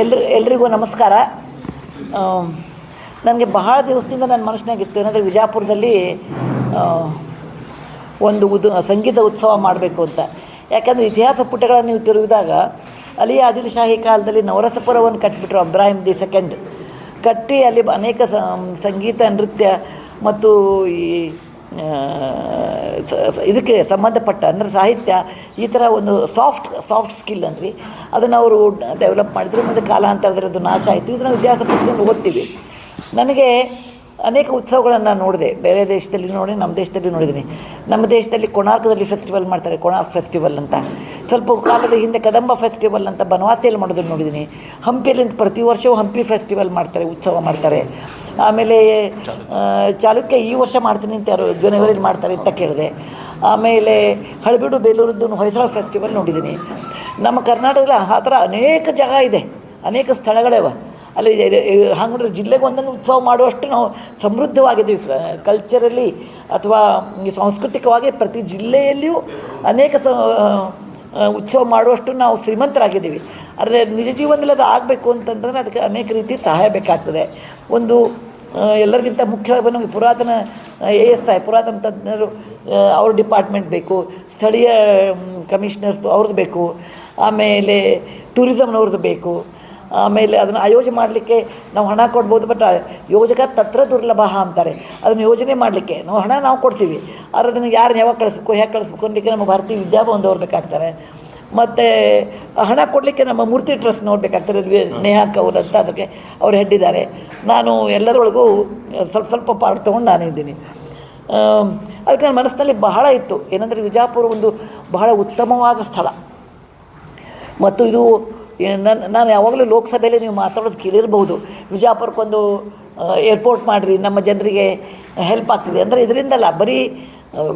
ಎಲ್ರಿ ಎಲ್ರಿಗೂ ನಮಸ್ಕಾರ. ನನಗೆ ಬಹಳ ದಿವಸದಿಂದ ನನ್ನ ಮನಸ್ಸಿನಾಗಿತ್ತು. ಏನಂದರೆ ವಿಜಾಪುರದಲ್ಲಿ ಒಂದು ಉದ ಸಂಗೀತ ಉತ್ಸವ ಮಾಡಬೇಕು ಅಂತ. ಯಾಕಂದರೆ ಇತಿಹಾಸ ಪುಟಗಳನ್ನು ನೀವು ತಿರುಗಿದಾಗ ಅಲ್ಲಿ ಆದಿಲ್ ಶಾಹಿ ಕಾಲದಲ್ಲಿ ನವರಸಪುರವನ್ನು ಕಟ್ಟಿಬಿಟ್ರು ಅಬ್ರಾಹಿಂ ದಿ ಸೆಕೆಂಡ್. ಕಟ್ಟಿ ಅಲ್ಲಿ ಅನೇಕ ಸಂಗೀತ, ನೃತ್ಯ ಮತ್ತು ಈ ಇದಕ್ಕೆ ಸಂಬಂಧಪಟ್ಟ, ಅಂದರೆ ಸಾಹಿತ್ಯ, ಈ ಥರ ಒಂದು ಸಾಫ್ಟ್ ಸಾಫ್ಟ್ ಸ್ಕಿಲ್ ಅಂದ್ರಿ ಅದನ್ನು ಅವರು ಡೆವಲಪ್ ಮಾಡಿದ್ರು, ಮತ್ತು ಕಾಲಾಂತರದಲ್ಲಿ ಅದು ನಾಶ ಆಯಿತು. ಇದನ್ನು ಇತಿಹಾಸ ಪುಸ್ತಕದಲ್ಲಿ ಓದ್ತೀವಿ. ನನಗೆ ಅನೇಕ ಉತ್ಸವಗಳನ್ನು ನೋಡಿದೆ. ಬೇರೆ ದೇಶದಲ್ಲಿ ನೋಡಿ, ನಮ್ಮ ದೇಶದಲ್ಲಿ ನೋಡಿದ್ದೀನಿ ನಮ್ಮ ದೇಶದಲ್ಲಿ ಕೊಣಾರ್ಕದಲ್ಲಿ ಫೆಸ್ಟಿವಲ್ ಮಾಡ್ತಾರೆ ಕೊಣಾರ್ಕ್ ಫೆಸ್ಟಿವಲ್ ಅಂತ. ಸ್ವಲ್ಪ ಕಾಲದ ಹಿಂದೆ ಕದಂಬ ಫೆಸ್ಟಿವಲ್ ಅಂತ ಬನವಾಸಿಯಲ್ಲಿ ಮಾಡೋದನ್ನು ನೋಡಿದ್ದೀನಿ ಹಂಪಿಯಲ್ಲಿ ಪ್ರತಿ ವರ್ಷವೂ ಹಂಪಿ ಫೆಸ್ಟಿವಲ್ ಮಾಡ್ತಾರೆ, ಉತ್ಸವ ಮಾಡ್ತಾರೆ. ಆಮೇಲೆ ಚಾಲುಕ್ಯ ಈ ವರ್ಷ ಮಾಡ್ತೀನಿ ಅಂತ ಯಾರು ಜನವರಿಲಿ ಮಾಡ್ತಾರೆ ಅಂತ ಕೇಳಿದೆ. ಆಮೇಲೆ ಹಳಬೀಡು ಬೇಲೂರದ್ದು ಹೊಯ್ಸಳ ಫೆಸ್ಟಿವಲ್ ನೋಡಿದ್ದೀನಿ. ನಮ್ಮ ಕರ್ನಾಟಕದಲ್ಲಿ ಆ ಥರ ಅನೇಕ ಜಾಗ ಇದೆ. ಅನೇಕ ಸ್ಥಳಗಳಿವೆ. ಅಲ್ಲಿ ಹಂಗೆ ಜಿಲ್ಲೆಗೆ ಒಂದೊಂದು ಉತ್ಸವ ಮಾಡುವಷ್ಟು ನಾವು ಸಮೃದ್ಧವಾಗಿದ್ದೀವಿ. ಕಲ್ಚರಲ್ಲಿ ಅಥವಾ, ಸಾಂಸ್ಕೃತಿಕವಾಗಿ ಪ್ರತಿ ಜಿಲ್ಲೆಯಲ್ಲಿಯೂ ಅನೇಕ ಸ ಉತ್ಸವ ಮಾಡುವಷ್ಟು ನಾವು ಶ್ರೀಮಂತರಾಗಿದ್ದೀವಿ. ಆದರೆ ನಿಜ ಜೀವನದಲ್ಲಿ ಅದು ಆಗಬೇಕು ಅಂತಂದ್ರೆ ಅದಕ್ಕೆ ಅನೇಕ ರೀತಿ ಸಹಾಯ ಬೇಕಾಗ್ತದೆ. ಒಂದು ಎಲ್ಲರಿಗಿಂತ ಮುಖ್ಯವಾಗಿ ನಮಗೆ ಪುರಾತನ ಎ ಎಸ್ ಐ, ಪುರಾತನ ತಜ್ಞರು ಅವ್ರ ಡಿಪಾರ್ಟ್ಮೆಂಟ್ ಬೇಕು, ಸ್ಥಳೀಯ ಕಮಿಷನರ್ಸ್ ಅವ್ರದ್ದು ಬೇಕು, ಆಮೇಲೆ ಟೂರಿಸಮ್ನವ್ರದ್ದು ಬೇಕು ಆಮೇಲೆ ಅದನ್ನು ಆಯೋಜನೆ ಮಾಡಲಿಕ್ಕೆ ನಾವು ಹಣ ಕೊಡ್ಬೋದು ಬಟ್ ಯೋಜಕ ತತ್ರ ದುರ್ಲಭ ಅಂತಾರೆ. ಅದನ್ನು ಯೋಜನೆ ಮಾಡಲಿಕ್ಕೆ ನಾವು ಹಣ ನಾವು ಕೊಡ್ತೀವಿ. ಆದರೆ ಅದನ್ನು ಯಾರು ಯಾವಾಗ ಕಳಿಸ್ಬೇಕು, ಹೇಗೆ ಕಳಿಸ್ಬೇಕು ಅನ್ನಲಿಕ್ಕೆ ನಮ್ಮ ಭಾರತೀಯ ವಿದ್ಯಾಭವನದವ್ರು ಬೇಕಾಗ್ತಾರೆ. ಮತ್ತು ಹಣ ಕೊಡಲಿಕ್ಕೆ ನಮ್ಮ ಮೂರ್ತಿ ಟ್ರಸ್ಟ್ ನೋಡಬೇಕಾಗ್ತದೆ ನೇಹಾ ಕೌರ್ ಅಂತ ಅದಕ್ಕೆ ಅವ್ರು ಹೆಡ್ಡಿದ್ದಾರೆ ನಾನು ಎಲ್ಲರೊಳಗೂ ಸ್ವಲ್ಪ ಸ್ವಲ್ಪ ಪಾರ್ಟ್ ತೊಗೊಂಡು ನಾನು ಇದ್ದೀನಿ. ಅದಕ್ಕೆ ನನ್ನ ಮನಸ್ಸಿನಲ್ಲಿ ಬಹಳ ಇತ್ತು. ಏನಂದರೆ ವಿಜಾಪುರ ಒಂದು ಬಹಳ ಉತ್ತಮವಾದ ಸ್ಥಳ. ಮತ್ತು ಇದು ನನ್ನ ನಾನು ಯಾವಾಗಲೂ ಲೋಕಸಭೆಯಲ್ಲಿ ನೀವು ಮಾತಾಡೋದು ಕೇಳಿರ್ಬೋದು. ವಿಜಯಪುರಕ್ಕೊಂದು ಏರ್ಪೋರ್ಟ್ ಮಾಡಿರಿ, ನಮ್ಮ ಜನರಿಗೆ ಹೆಲ್ಪ್ ಆಗ್ತಿದೆ. ಅಂದರೆ ಇದರಿಂದಲ್ಲ, ಬರೀ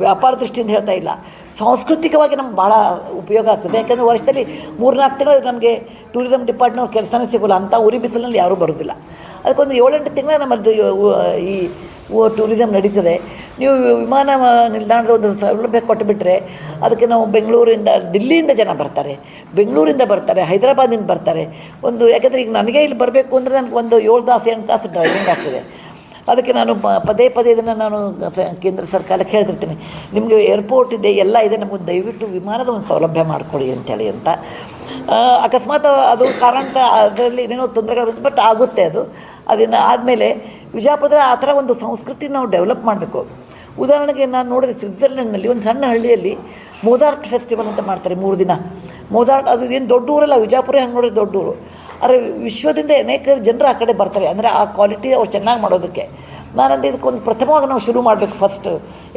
ವ್ಯಾಪಾರ ದೃಷ್ಟಿಯಿಂದ ಹೇಳ್ತಾ ಇಲ್ಲ. ಸಾಂಸ್ಕೃತಿಕವಾಗಿ ನಮ್ಗೆ ಭಾಳ ಉಪಯೋಗ ಆಗ್ತದೆ. ಯಾಕಂದರೆ ವರ್ಷದಲ್ಲಿ ಮೂರ್ನಾಲ್ಕು ತಿಂಗಳು ನಮಗೆ ಟೂರಿಸಮ್ ಡಿಪಾರ್ಟ್ಮೆಂಟ್ ಕೆಲಸನೇ ಸಿಗೋಲ್ಲ. ಅಂಥ ಉರಿ ಬಿಸಿಲಿನಲ್ಲಿ ಯಾರೂ ಬರೋದಿಲ್ಲ. ಅದಕ್ಕೊಂದು ಏಳೆಂಟು ತಿಂಗಳ ನಮ್ಮದು ಈ ಟೂರಿಸಮ್ ನಡೀತದೆ. ನೀವು ವಿಮಾನ ನಿಲ್ದಾಣದ ಒಂದು ಸೌಲಭ್ಯ ಕೊಟ್ಟುಬಿಟ್ರೆ ಅದಕ್ಕೆ ನಾವು ಬೆಂಗಳೂರಿಂದ, ದಿಲ್ಲಿಯಿಂದ ಜನ ಬರ್ತಾರೆ. ಬೆಂಗಳೂರಿಂದ ಬರ್ತಾರೆ ಹೈದರಾಬಾದಿಂದ ಬರ್ತಾರೆ. ಒಂದು, ಯಾಕಂದರೆ ಈಗ ನನಗೆ ಇಲ್ಲಿ ಬರಬೇಕು ಅಂದರೆ ನನಗೆ ಒಂದು ಏಳು ತಾಸು, ಎಂಟು ತಾಸು ಡ್ರೈವಿಂಗ್ ಆಗ್ತದೆ. ಅದಕ್ಕೆ ನಾನು ಪದೇ ಪದೇ ಇದನ್ನು ನಾನು ಕೇಂದ್ರ ಸರ್ಕಾರಕ್ಕೆ ಹೇಳ್ತಿರ್ತೀನಿ. ನಿಮಗೆ ಏರ್ಪೋರ್ಟ್ ಇದೆ, ಎಲ್ಲ ಇದೆ, ನಮಗೆ ದಯವಿಟ್ಟು ವಿಮಾನದ ಒಂದು ಸೌಲಭ್ಯ ಮಾಡಿಕೊಡಿ ಅಂತೇಳಿ ಅಂತ. ಅಕಸ್ಮಾತ್ ಅದು ಕಾರಣ ಅದರಲ್ಲಿ ಏನೇನೋ ತೊಂದರೆಗಳು ಬಂತು ಬಟ್ ಆಗುತ್ತೆ ಅದು. ಅದನ್ನು ಆದಮೇಲೆ ವಿಜಯಪುರದಲ್ಲಿ ಆ ಥರ ಒಂದು ಸಂಸ್ಕೃತಿ ನಾವು ಡೆವಲಪ್ ಮಾಡಬೇಕು. ಉದಾಹರಣೆಗೆ ನಾನು ನೋಡಿದೆ ಸ್ವಿಟ್ಜರ್ಲೆಂಡ್ನಲ್ಲಿ ಒಂದು ಸಣ್ಣ ಹಳ್ಳಿಯಲ್ಲಿ ಮೋಜಾರ್ಟ್ ಫೆಸ್ಟಿವಲ್ ಅಂತ ಮಾಡ್ತಾರೆ ಮೂರು ದಿನ. ಮೋಜಾರ್ಟ್ ಅದು ಏನು ದೊಡ್ಡ ಊರಲ್ಲ, ವಿಜಯಪುರ ಹಂಗೆ ನೋಡಿದ್ರೆ ದೊಡ್ಡ ಊರು. ಆದರೆ ವಿಶ್ವದಿಂದ ಅನೇಕ ಜನರು ಆ ಕಡೆ ಬರ್ತಾರೆ, ಅಂದರೆ ಆ ಕ್ವಾಲಿಟಿ ಅವ್ರು ಚೆನ್ನಾಗಿ ಮಾಡೋದಕ್ಕೆ. ನಾನಂದು ಇದಕ್ಕೊಂದು ಪ್ರಥಮವಾಗಿ ನಾವು ಶುರು ಮಾಡಬೇಕು ಫಸ್ಟ್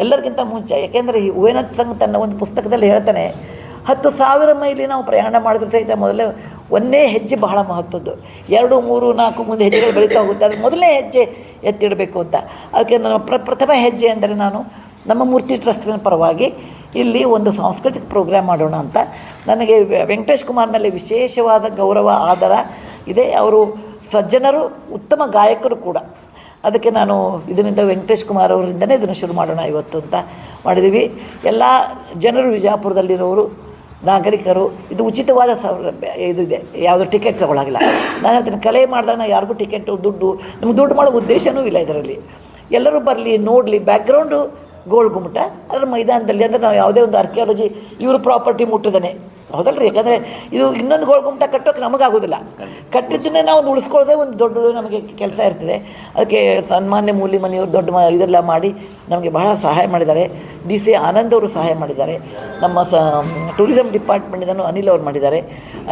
ಎಲ್ಲರಿಗಿಂತ ಮುಂಚೆ. ಯಾಕೆಂದರೆ ಈ ವೇನತ್ ಸಂಘ ತನ್ನ ಒಂದು ಪುಸ್ತಕದಲ್ಲಿ ಹೇಳ್ತಾನೆ ಹತ್ತು ಸಾವಿರ ಮೈಲಿ ನಾವು ಪ್ರಯಾಣ ಮಾಡಿದ್ರೆ ಸಹಿತ ಮೊದಲೇ ಒಂದೇ ಹೆಜ್ಜೆ ಬಹಳ ಮಹತ್ವದ್ದು. ಎರಡು, ಮೂರು, ನಾಲ್ಕು ಮುಂದೆ ಹೆಜ್ಜೆಗಳು ಬೆಳೀತಾ ಹೋಗುತ್ತೆ. ಅದು ಮೊದಲನೇ ಹೆಜ್ಜೆ ಎತ್ತಿಡಬೇಕು ಅಂತ. ಅದಕ್ಕೆ ನನ್ನ ಪ್ರ, ಪ್ರಥಮ ಹೆಜ್ಜೆ ಅಂದರೆ ನಾನು ನಮ್ಮ ಮೂರ್ತಿ ಟ್ರಸ್ಟಿನ ಪರವಾಗಿ ಇಲ್ಲಿ ಒಂದು ಸಾಂಸ್ಕೃತಿಕ ಪ್ರೋಗ್ರಾಮ್ ಮಾಡೋಣ ಅಂತ. ನನಗೆ ವೆಂಕಟೇಶ್ ಕುಮಾರ್ನಲ್ಲಿ ವಿಶೇಷವಾದ ಗೌರವ, ಆದರ ಇದೆ. ಅವರು ಸಜ್ಜನರು, ಉತ್ತಮ ಗಾಯಕರು ಕೂಡ. ಅದಕ್ಕೆ ನಾನು ಇದರಿಂದ ವೆಂಕಟೇಶ್ ಕುಮಾರ್ ಅವರಿಂದನೇ ಇದನ್ನು ಶುರು ಮಾಡೋಣ ಇವತ್ತು ಅಂತ ಮಾಡಿದ್ದೀವಿ. ಎಲ್ಲ ಜನರು ವಿಜಯಪುರದಲ್ಲಿರೋರು ನಾಗರಿಕರು, ಇದು ಉಚಿತವಾದ ಸೌಲಭ್ಯ, ಇದು ಇದೆ. ಯಾವುದು ಟಿಕೆಟ್ ತಗೊಳ್ಳಾಗಿಲ್ಲ ನಾನು ಹೇಳ್ತೀನಿ, ಕಲೆ ಮಾಡಿದಾಗ ಯಾರಿಗೂ ಟಿಕೆಟು ದುಡ್ಡು, ನಮ್ಗೆ ದುಡ್ಡು ಮಾಡೋ ಉದ್ದೇಶವೂ ಇಲ್ಲ ಇದರಲ್ಲಿ. ಎಲ್ಲರೂ ಬರಲಿ, ನೋಡಲಿ ಬ್ಯಾಕ್ಗ್ರೌಂಡು ಗೋಲ್ ಗುಮ್ಮಟ. ಅದರ ಮೈದಾನದಲ್ಲಿ ಅಂದರೆ ನಾವು ಯಾವುದೇ ಒಂದು ಆರ್ಕಿಯಾಲಜಿ ಇವರು ಪ್ರಾಪರ್ಟಿ ಮುಟ್ಟಿದಾನೆ. ಹೌದಲ್ರಿ? ಯಾಕಂದರೆ ಇದು ಇನ್ನೊಂದು ಗೋಲ್ ಗುಮ್ಮಟ ಕಟ್ಟೋಕೆ ನಮಗಾಗೋದಿಲ್ಲ. ಕಟ್ಟಿದ್ದನ್ನೇ ನಾವು ಒಂದು ಉಳಿಸ್ಕೊಳ್ಳೋದೇ ಒಂದು ದೊಡ್ಡ ನಮಗೆ ಕೆಲಸ ಇರ್ತದೆ. ಅದಕ್ಕೆ ಸನ್ಮಾನ್ಯ ಮೂಲಿ ಮನೆಯವರು ದೊಡ್ಡ ಮ ಇದೆಲ್ಲ ಮಾಡಿ ನಮಗೆ ಬಹಳ ಸಹಾಯ ಮಾಡಿದ್ದಾರೆ. ಡಿ ಸಿ ಆನಂದ್ ಅವರು ಸಹಾಯ ಮಾಡಿದ್ದಾರೆ. ನಮ್ಮ ಸ ಟೂರಿಸಮ್ ಡಿಪಾರ್ಟ್ಮೆಂಟಿಂದನೂ ಅನಿಲ್ ಅವ್ರು ಮಾಡಿದ್ದಾರೆ.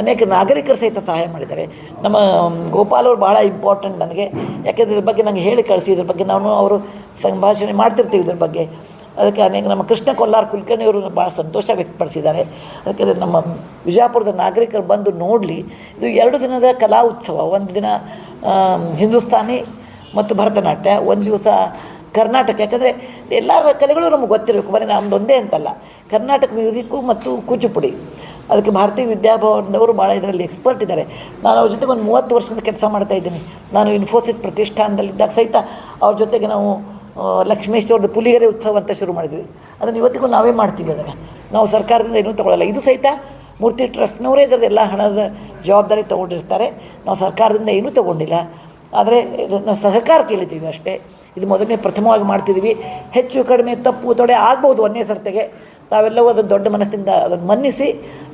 ಅನೇಕ ನಾಗರಿಕರು ಸಹಿತ ಸಹಾಯ ಮಾಡಿದ್ದಾರೆ. ನಮ್ಮ ಗೋಪಾಲ್ ಅವರು ಭಾಳ ಇಂಪಾರ್ಟೆಂಟ್ ನನಗೆ. ಯಾಕೆಂದರೆ ಇದ್ರ ಬಗ್ಗೆ ನಂಗೆ ಹೇಳಿ ಕಳಿಸಿ ಇದ್ರ ಬಗ್ಗೆ ನಾನು ಅವರು ಸಂಭಾಷಣೆ ಮಾಡ್ತಿರ್ತೀವಿ ಇದ್ರ ಬಗ್ಗೆ. ಅದಕ್ಕೆ ಅನೇಕ ನಮ್ಮ ಕೃಷ್ಣ ಕೊಲ್ಲಾರ್ ಕುಲಕರ್ಣಿಯವರು ಭಾಳ ಸಂತೋಷ ವ್ಯಕ್ತಪಡಿಸಿದ್ದಾರೆ. ಅದಕ್ಕೆ ನಮ್ಮ ವಿಜಯಪುರದ ನಾಗರಿಕರು ಬಂದು ನೋಡಲಿ, ಇದು ಎರಡು ದಿನದ ಕಲಾ ಉತ್ಸವ, ಒಂದು ದಿನ ಹಿಂದೂಸ್ತಾನಿ ಮತ್ತು ಭರತನಾಟ್ಯ, ಒಂದು ದಿವಸ ಕರ್ನಾಟಕ. ಯಾಕಂದರೆ ಎಲ್ಲ ಕಲೆಗಳು ನಮಗೆ ಗೊತ್ತಿರಬೇಕು, ಬರೀ ನಮ್ದು ಒಂದೇ ಅಂತಲ್ಲ. ಕರ್ನಾಟಕ ಮ್ಯೂಸಿಕ್ಕು ಮತ್ತು ಕೂಚುಪುಡಿ. ಅದಕ್ಕೆ ಭಾರತೀಯ ವಿದ್ಯಾಭವನದವರು ಭಾಳ ಇದರಲ್ಲಿ ಎಕ್ಸ್ಪರ್ಟ್ ಇದ್ದಾರೆ. ನಾನು ಅವ್ರ ಜೊತೆಗೆ ಒಂದು ಮೂವತ್ತು ವರ್ಷದ ಕೆಲಸ ಮಾಡ್ತಾ ಇದ್ದೀನಿ. ನಾನು ಇನ್ಫೋಸಿಸ್ ಪ್ರತಿಷ್ಠಾನದಲ್ಲಿದ್ದಾಗ ಸಹಿತ ಅವ್ರ ಜೊತೆಗೆ ನಾವು ಲಕ್ಷ್ಮೇಶ್ವರದ ಪುಲಿಗೆರೆ ಉತ್ಸವ ಅಂತ ಶುರು ಮಾಡಿದ್ವಿ. ಅದನ್ನು ಇವತ್ತಿಗೂ ನಾವೇ ಮಾಡ್ತೀವಿ ಅದನ್ನು. ನಾವು ಸರ್ಕಾರದಿಂದ ಏನೂ ತೊಗೊಳ್ಳಲ್ಲ ಇದು ಸಹಿತ ಮೂರ್ತಿ ಟ್ರಸ್ಟ್ನವರೇ ಇದರದ್ದು ಎಲ್ಲ ಹಣದ ಜವಾಬ್ದಾರಿ ತೊಗೊಂಡಿರ್ತಾರೆ. ನಾವು ಸರ್ಕಾರದಿಂದ ಏನೂ ತೊಗೊಂಡಿಲ್ಲ. ಆದರೆ ನಾವು ಸಹಕಾರ ಕೇಳಿದ್ದೀವಿ ಅಷ್ಟೇ. ಇದು ಮೊದಲನೇ ಪ್ರಥಮವಾಗಿ ಮಾಡ್ತಿದ್ದೀವಿ. ಹೆಚ್ಚು ಕಡಿಮೆ ತಪ್ಪು ತೊಡೆ ಆಗ್ಬೋದು ಒಂದೇ ಸರ್ತೆಗೆ ತಾವೆಲ್ಲವೂ ಅದನ್ನು ದೊಡ್ಡ ಮನಸ್ಸಿಂದ ಅದನ್ನು ಮನ್ನಿಸಿ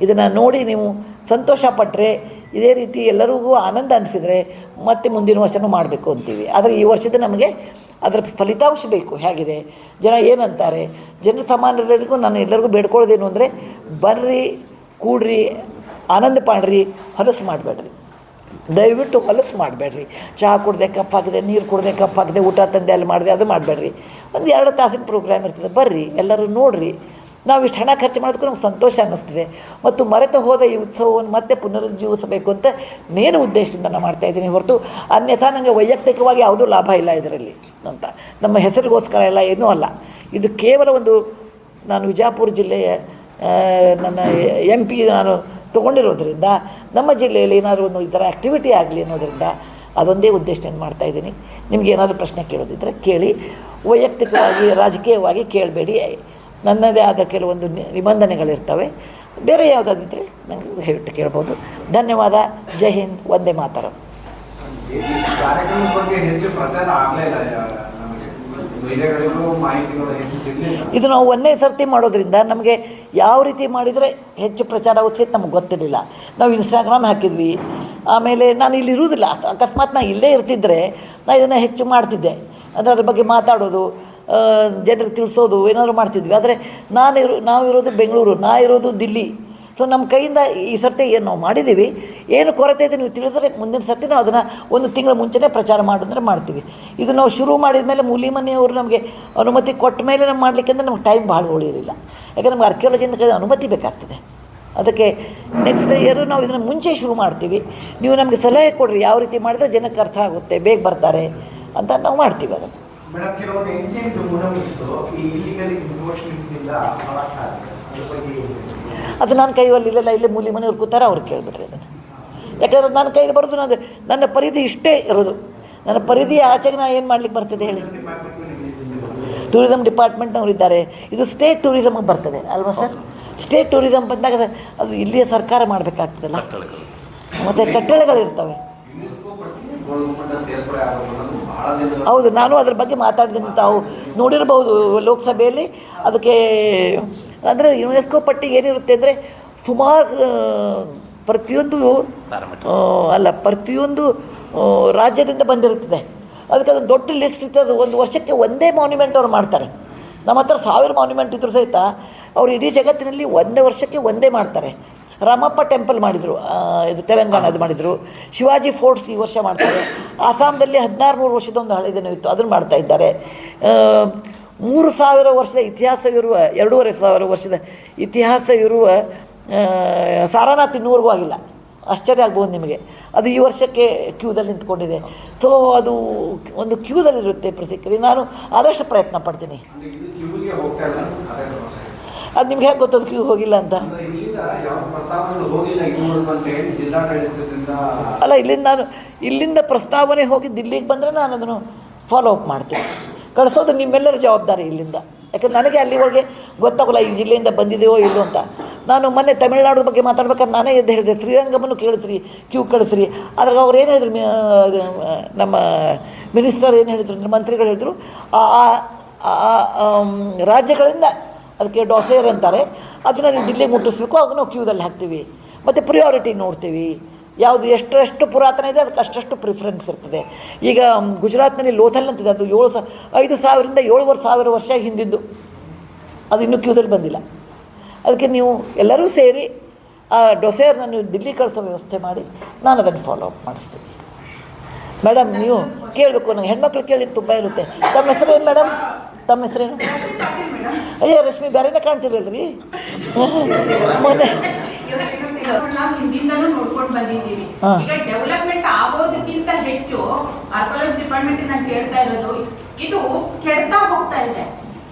ಇದನ್ನು ನೋಡಿ ನೀವು ಸಂತೋಷ ಪಟ್ಟರೆ ಇದೇ ರೀತಿ ಎಲ್ಲರಿಗೂ ಆನಂದ ಅನಿಸಿದರೆ ಮತ್ತೆ ಮುಂದಿನ ವರ್ಷನೂ ಮಾಡಬೇಕು ಅಂತೀವಿ. ಆದರೆ ಈ ವರ್ಷದ ನಮಗೆ ಅದರ ಫಲಿತಾಂಶ ಬೇಕು, ಹೇಗಿದೆ? ಜನ ಏನಂತಾರೆ ಜನ ಸಮಾನರೆಲ್ಲರಿಗೂ ನಾನು ಎಲ್ಲರಿಗೂ ಬೇಡ್ಕೊಳ್ಳೋದೇನು ಅಂದರೆ, ಬರ್ರಿ, ಕೂಡ್ರಿ, ಆನಂದ ಪಾಡ್ರಿ, ಹೊಲಸು ಮಾಡಬೇಡ್ರಿ. ದಯವಿಟ್ಟು ಹೊಲಸು ಮಾಡಬೇಡ್ರಿ. ಚಹಾ ಕುಡ್ದೆ ಕಪ್ಪಾಗಿದೆ ನೀರು ಕುಡ್ದೆ ಕಪ್ಪಾಗಿದೆ ಊಟ ತಂದೆ ಅಲ್ಲಿ ಮಾಡಿದೆ, ಅದು ಮಾಡಬೇಡ್ರಿ. ಒಂದು ಎರಡು ತಾಸಿನ ಪ್ರೋಗ್ರಾಮ್ ಇರ್ತದೆ, ಬರ್ರಿ, ಎಲ್ಲರೂ ನೋಡಿರಿ. ನಾವು ಇಷ್ಟು ಹಣ ಖರ್ಚು ಮಾಡೋದಕ್ಕೂ ನಮ್ಗೆ ಸಂತೋಷ ಅನ್ನಿಸ್ತಿದೆ. ಮತ್ತು ಮರೆತು ಹೋದ ಈ ಉತ್ಸವವನ್ನು ಮತ್ತೆ ಪುನರುಜ್ಜೀವಿಸಬೇಕು ಅಂತ ನೇರ ಉದ್ದೇಶದಿಂದ ನಾನು ಮಾಡ್ತಾ ಇದ್ದೀನಿ. ಹೊರತು ಅನ್ಯಥಾ ನನಗೆ ವೈಯಕ್ತಿಕವಾಗಿ ಯಾವುದೂ ಲಾಭ ಇಲ್ಲ ಇದರಲ್ಲಿ ಅಂತ. ನಮ್ಮ ಹೆಸರಿಗೋಸ್ಕರ ಎಲ್ಲ ಏನೂ ಅಲ್ಲ. ಇದು ಕೇವಲ ಒಂದು ನಾನು ವಿಜಯಪುರ ಜಿಲ್ಲೆಯ ನನ್ನ ಎಂ ಪಿ ನಾನು ತೊಗೊಂಡಿರೋದ್ರಿಂದ, ನಮ್ಮ ಜಿಲ್ಲೆಯಲ್ಲಿ ಏನಾದರೂ ಒಂದು ಈ ಥರ ಆ್ಯಕ್ಟಿವಿಟಿ ಆಗಲಿ ಅನ್ನೋದರಿಂದ ಅದೊಂದೇ ಉದ್ದೇಶದಿಂದ ಮಾಡ್ತಾಯಿದ್ದೀನಿ ನಿಮಗೆ ಏನಾದರೂ ಪ್ರಶ್ನೆ ಕೇಳೋದಿದ್ದರೆ ಕೇಳಿ. ವೈಯಕ್ತಿಕವಾಗಿ, ರಾಜಕೀಯವಾಗಿ ಕೇಳಬೇಡಿ. ನನ್ನದೇ ಆದ ಕೆಲವೊಂದು ನಿಬಂಧನೆಗಳಿರ್ತವೆ. ಬೇರೆ ಯಾವುದಾದಿದ್ದರೆ ನನಗೆ ದಯವಿಟ್ಟು ಕೇಳ್ಬೋದು. ಧನ್ಯವಾದ. ಜೈ ಹಿಂದ್. ಒಂದೇ ಮಾತರಂ. ಇದು ನಾವು ಒಂದೇ ಸರ್ತಿ ಮಾಡೋದ್ರಿಂದ ನಮಗೆ ಯಾವ ರೀತಿ ಮಾಡಿದರೆ ಹೆಚ್ಚು ಪ್ರಚಾರ ಆಗುತ್ತೆ ಅಂತ ನಮಗೆ ಗೊತ್ತಿರಲಿಲ್ಲ. ನಾವು ಇನ್ಸ್ಟಾಗ್ರಾಮ್ ಹಾಕಿದ್ವಿ. ಆಮೇಲೆ ನಾನು ಇಲ್ಲಿ ಇರುವುದಿಲ್ಲ. ಅಕಸ್ಮಾತ್ ನಾನು ಇಲ್ಲೇ ಇರ್ತಿದ್ದರೆ ನಾನು ಇದನ್ನು ಹೆಚ್ಚು ಮಾಡ್ತಿದ್ದೆ. ಅಂದರೆ ಅದ್ರ ಬಗ್ಗೆ ಮಾತಾಡೋದು ಜನರಿಗೆ ತಿಳಿಸೋದು ಏನಾದರೂ ಮಾಡ್ತಿದ್ವಿ. ಆದರೆ ನಾನು ಇರೋ ನಾವು ಇರೋದು ಬೆಂಗಳೂರು ನಾ ಇರೋದು ದಿಲ್ಲಿ. ಸೊ ನಮ್ಮ ಕೈಯಿಂದ ಈ ಸರ್ತಿ ಏನು ನಾವು ಮಾಡಿದ್ದೀವಿ ಏನು ಕೊರತೆ ಇದೆ ನೀವು ತಿಳಿಸಿದ್ರೆ ಮುಂದಿನ ಸರ್ತಿ ನಾವು ಅದನ್ನು ಒಂದು ತಿಂಗಳ ಮುಂಚೆನೇ ಪ್ರಚಾರ ಮಾಡಿದ್ರೆ ಮಾಡ್ತೀವಿ. ಇದು ನಾವು ಶುರು ಮಾಡಿದ ಮೇಲೆ ಮೂಲಿ ಮನೆಯವರು ನಮಗೆ ಅನುಮತಿ ಕೊಟ್ಟ ಮೇಲೆ ನಾವು ಮಾಡಲಿಕ್ಕೆ ಅಂದರೆ ನಮ್ಗೆ ಟೈಮ್ ಭಾಳ ಉಳಿಯೋದಿಲ್ಲ ಯಾಕಂದ್ರೆ ನಮ್ಗೆ ಆರ್ಕಿಯಾಲಜಿಯಿಂದ ಕೈ ಅನುಮತಿ ಬೇಕಾಗ್ತದೆ. ಅದಕ್ಕೆ ನೆಕ್ಸ್ಟ್ ಇಯರು ನಾವು ಇದನ್ನು ಮುಂಚೆ ಶುರು ಮಾಡ್ತೀವಿ. ನೀವು ನಮಗೆ ಸಲಹೆ ಕೊಡ್ರಿ, ಯಾವ ರೀತಿ ಮಾಡಿದ್ರೆ ಜನಕ್ಕೆ ಅರ್ಥ ಆಗುತ್ತೆ, ಬೇಗ ಬರ್ತಾರೆ ಅಂತ ನಾವು ಮಾಡ್ತೀವಿ ಅದನ್ನು. ಮೇಡಮ್ ಕೆಲವೊಂದು ಏನ್ಸಿಯಂಟ್ ಈ ಇಲ್ಲಿಗಲ್ ಇನ್ಫೋರ್ಸ್ಮೆಂಟ್ನಿಂದ ಹೊರಟಾಗ್ತದೆ ಅದ್ರ ಬಗ್ಗೆ ಅದು ನನ್ನ ಕೈಯಲ್ಲಿ ಇಲ್ಲೆಲ್ಲ ಇಲ್ಲೇ ಮೂಲಿ ಮನೆಯವ್ರು ಕೂತಾರೆ ಅವ್ರು ಕೇಳಿಬಿಟ್ರಿ ಅದನ್ನು. ಯಾಕಂದ್ರೆ ನನ್ನ ಕೈಗೆ ಬರೋದು ನಾನು ನನ್ನ ಪರಿಧಿ ಇಷ್ಟೇ ಇರೋದು. ನನ್ನ ಪರಿಧಿ ಆಚೆಗೆ ನಾನು ಏನು ಮಾಡ್ಲಿಕ್ಕೆ ಬರ್ತದೆ ಹೇಳಿ. ಟೂರಿಸಮ್ ಡಿಪಾರ್ಟ್ಮೆಂಟ್ನವ್ರು ಇದ್ದಾರೆ. ಇದು ಸ್ಟೇಟ್ ಟೂರಿಸಮ್ಗೆ ಬರ್ತದೆ ಅಲ್ವಾ ಸರ್? ಸ್ಟೇಟ್ ಟೂರಿಸಮ್ ಬಂದಾಗ ಸರ್ ಅದು ಇಲ್ಲಿಯ ಸರ್ಕಾರ ಮಾಡಬೇಕಾಗ್ತದಲ್ಲ. ಮತ್ತು ಕಟ್ಟಳೆಗಳಿರ್ತವೆ ಹೌದು, ನಾನು ಅದ್ರ ಬಗ್ಗೆ ಮಾತಾಡಿದ್ದೀನಿ ತಾವು ನೋಡಿರಬಹುದು ಲೋಕಸಭೆಯಲ್ಲಿ. ಅದಕ್ಕೆ, ಅಂದರೆ ಯುನೆಸ್ಕೋ ಪಟ್ಟಿಗೆ ಏನಿರುತ್ತೆ ಅಂದರೆ ಸುಮಾರು ಪ್ರತಿಯೊಂದು ಅಲ್ಲ, ಪ್ರತಿಯೊಂದು ರಾಜ್ಯದಿಂದ ಬಂದಿರುತ್ತದೆ. ಅದಕ್ಕೆ ಅದೊಂದು ದೊಡ್ಡ ಲಿಸ್ಟ್ ಇರ್ತದೆ ಅದು ಒಂದು ವರ್ಷಕ್ಕೆ ಒಂದೇ ಮಾನ್ಯುಮೆಂಟ್ ಅವ್ರು ಮಾಡ್ತಾರೆ. ನಮ್ಮ ಹತ್ರ ಸಾವಿರ ಮಾನ್ಯುಮೆಂಟ್ ಇದ್ದರೂ ಸಹಿತ ಅವ್ರು ಇಡೀ ಜಗತ್ತಿನಲ್ಲಿ ಒಂದೇ ವರ್ಷಕ್ಕೆ ಒಂದೇ ಮಾಡ್ತಾರೆ. ರಾಮಪ್ಪ ಟೆಂಪಲ್ ಮಾಡಿದರು ಇದು ತೆಲಂಗಾಣದ ಮಾಡಿದರು. ಶಿವಾಜಿ ಫೋರ್ಟ್ಸ್ ಈ ವರ್ಷ ಮಾಡ್ತಾರೆ. ಅಸ್ಸಾಂದಲ್ಲಿ ಹದಿನಾರು ನೂರು ವರ್ಷದ ಒಂದು ಹಳೆದೇನೋ ಇತ್ತು ಅದನ್ನು ಮಾಡ್ತಾ ಇದ್ದಾರೆ. ಮೂರು ಸಾವಿರ ವರ್ಷದ ಇತಿಹಾಸವಿರುವ ಎರಡೂವರೆ ಸಾವಿರ ವರ್ಷದ ಇತಿಹಾಸವಿರುವ ಇರುವ ಸಾರನಾಥ್ ಇನ್ನೂವರೆಗೂ ಆಗಿಲ್ಲ. ಆಶ್ಚರ್ಯ ಆಗ್ಬೋದು ನಿಮಗೆ. ಅದು ಈ ವರ್ಷಕ್ಕೆ ಕ್ಯೂದಲ್ಲಿ ನಿಂತ್ಕೊಂಡಿದೆ. ಸೊ ಅದು ಒಂದು ಕ್ಯೂದಲ್ಲಿರುತ್ತೆ ಪ್ರತಿಕ್ರಿಯೆ. ನಾನು ಆದಷ್ಟು ಪ್ರಯತ್ನ ಪಡ್ತೀನಿ ಅಂದ್ರೆ ಇದು ಕ್ಯೂಗೆ ಹೋಗ್ತಾ ಇಲ್ಲ ಅದೇ ನಿಮ್ಗೆ ಹೇಗೆ ಗೊತ್ತದು ಕ್ಯೂ ಹೋಗಿಲ್ಲ ಅಂತ ಅಲ್ಲ ಇಲ್ಲಿಂದ ನಾನು ಇಲ್ಲಿಂದ ಪ್ರಸ್ತಾವನೆ ಹೋಗಿ ದಿಲ್ಲಿಗೆ ಬಂದರೆ ನಾನು ಅದನ್ನು ಫಾಲೋ ಅಪ್ ಮಾಡ್ತೀನಿ ಕಳಿಸೋದು ನಿಮ್ಮೆಲ್ಲರ ಜವಾಬ್ದಾರಿ ಇಲ್ಲಿಂದ ಯಾಕಂದ್ರೆ ನನಗೆ ಅಲ್ಲಿ ಅಲ್ಲಿವರೆಗೆ ಗೊತ್ತಾಗಲ್ಲ ಈ ಜಿಲ್ಲೆಯಿಂದ ಬಂದಿದೆಯೋ ಇಲ್ಲೋ ಅಂತ ನಾನು ಮೊನ್ನೆ ತಮಿಳ್ನಾಡು ಬಗ್ಗೆ ಮಾತಾಡ್ಬೇಕಾದ್ರೆ ನಾನೇ ಎದ್ದು ಹೇಳಿದೆ ಶ್ರೀರಂಗಮನ್ನು ಕೇಳಿಸ್ರಿ ಕ್ಯೂ ಕಳಿಸ್ರಿ ಅದ್ರಾಗ ಅವ್ರು ಏನು ಹೇಳಿದ್ರು ನಮ್ಮ ಮಿನಿಸ್ಟರ್ ಏನು ಹೇಳಿದ್ರು ಅಂದರೆ ಮಂತ್ರಿಗಳು ಹೇಳಿದ್ರು ಆ ರಾಜ್ಯಗಳಿಂದ ಅದಕ್ಕೆ ಡಾಸೇರ್ ಅಂತಾರೆ. ಅದನ್ನು ನೀವು ದಿಲ್ಲಿಗೆ ಮುಟ್ಟಿಸ್ಬೇಕು ಅವಾಗ ನಾವು ಕ್ಯೂದಲ್ಲಿ ಹಾಕ್ತೀವಿ. ಮತ್ತು ಪ್ರಿಯಾರಿಟಿ ನೋಡ್ತೀವಿ. ಯಾವುದು ಎಷ್ಟೆಷ್ಟು ಎಷ್ಟು ಪುರಾತನ ಇದೆ, ಅದಕ್ಕೆ ಅಷ್ಟಷ್ಟು ಪ್ರಿಫರೆನ್ಸ್ ಇರ್ತದೆ. ಈಗ ಗುಜರಾತ್ನಲ್ಲಿ ಲೋಥಲ್ ಅಂತಿದೆ, ಅದು ಏಳು ಸಾ, ಐದು ಸಾವಿರದಿಂದ ಏಳುವರೆ ಸಾವಿರ ವರ್ಷ ಹಿಂದಿದ್ದು ಅದು ಇನ್ನೂ ಕ್ಯೂದಲ್ಲಿ ಬಂದಿಲ್ಲ. ಅದಕ್ಕೆ ನೀವು ಎಲ್ಲರೂ ಸೇರಿ, ಆ ಡೊಸೇರ್ನ ನೀವು ದಿಲ್ಲಿ ಕಳಿಸೋ ವ್ಯವಸ್ಥೆ ಮಾಡಿ, ನಾನು ಅದನ್ನು ಫಾಲೋ ಅಪ್ ಮಾಡಿಸ್ತೀನಿ. ಮೇಡಮ್, ನೀವು ಕೇಳಬೇಕು ನನಗೆ ಹೆಣ್ಮಕ್ಳು ಕೇಳಿದ್ದು ತುಂಬ ಇರುತ್ತೆ. ತಮ್ಮ ಏನು, ಮೇಡಮ್? ತಮ್ಮ ಹೆಸರೇನು? ಅಯ್ಯೋ, ರಶ್ಮಿ, ಬೇರೆನೇ ಕಾಣ್ತಿರಲ್ರಿ ಮೊನ್ನೆ. ನಾವು ಹಿಂದಿಂದನೂ ನೋಡ್ಕೊಂಡು ಬಂದಿದ್ದೀವಿ ಈಗ ಡೆವಲಪ್ಮೆಂಟ್ ಆಗೋದಕ್ಕಿಂತ ಹೆಚ್ಚು ಆರ್ಕಾಲಜಿ ಡಿಪಾರ್ಟ್ಮೆಂಟ್ ನಾನು ಹೇಳ್ತಾ ಇರೋದು, ಇದು ಕೆಡ್ತಾ ಹೋಗ್ತಾ ಇದೆ.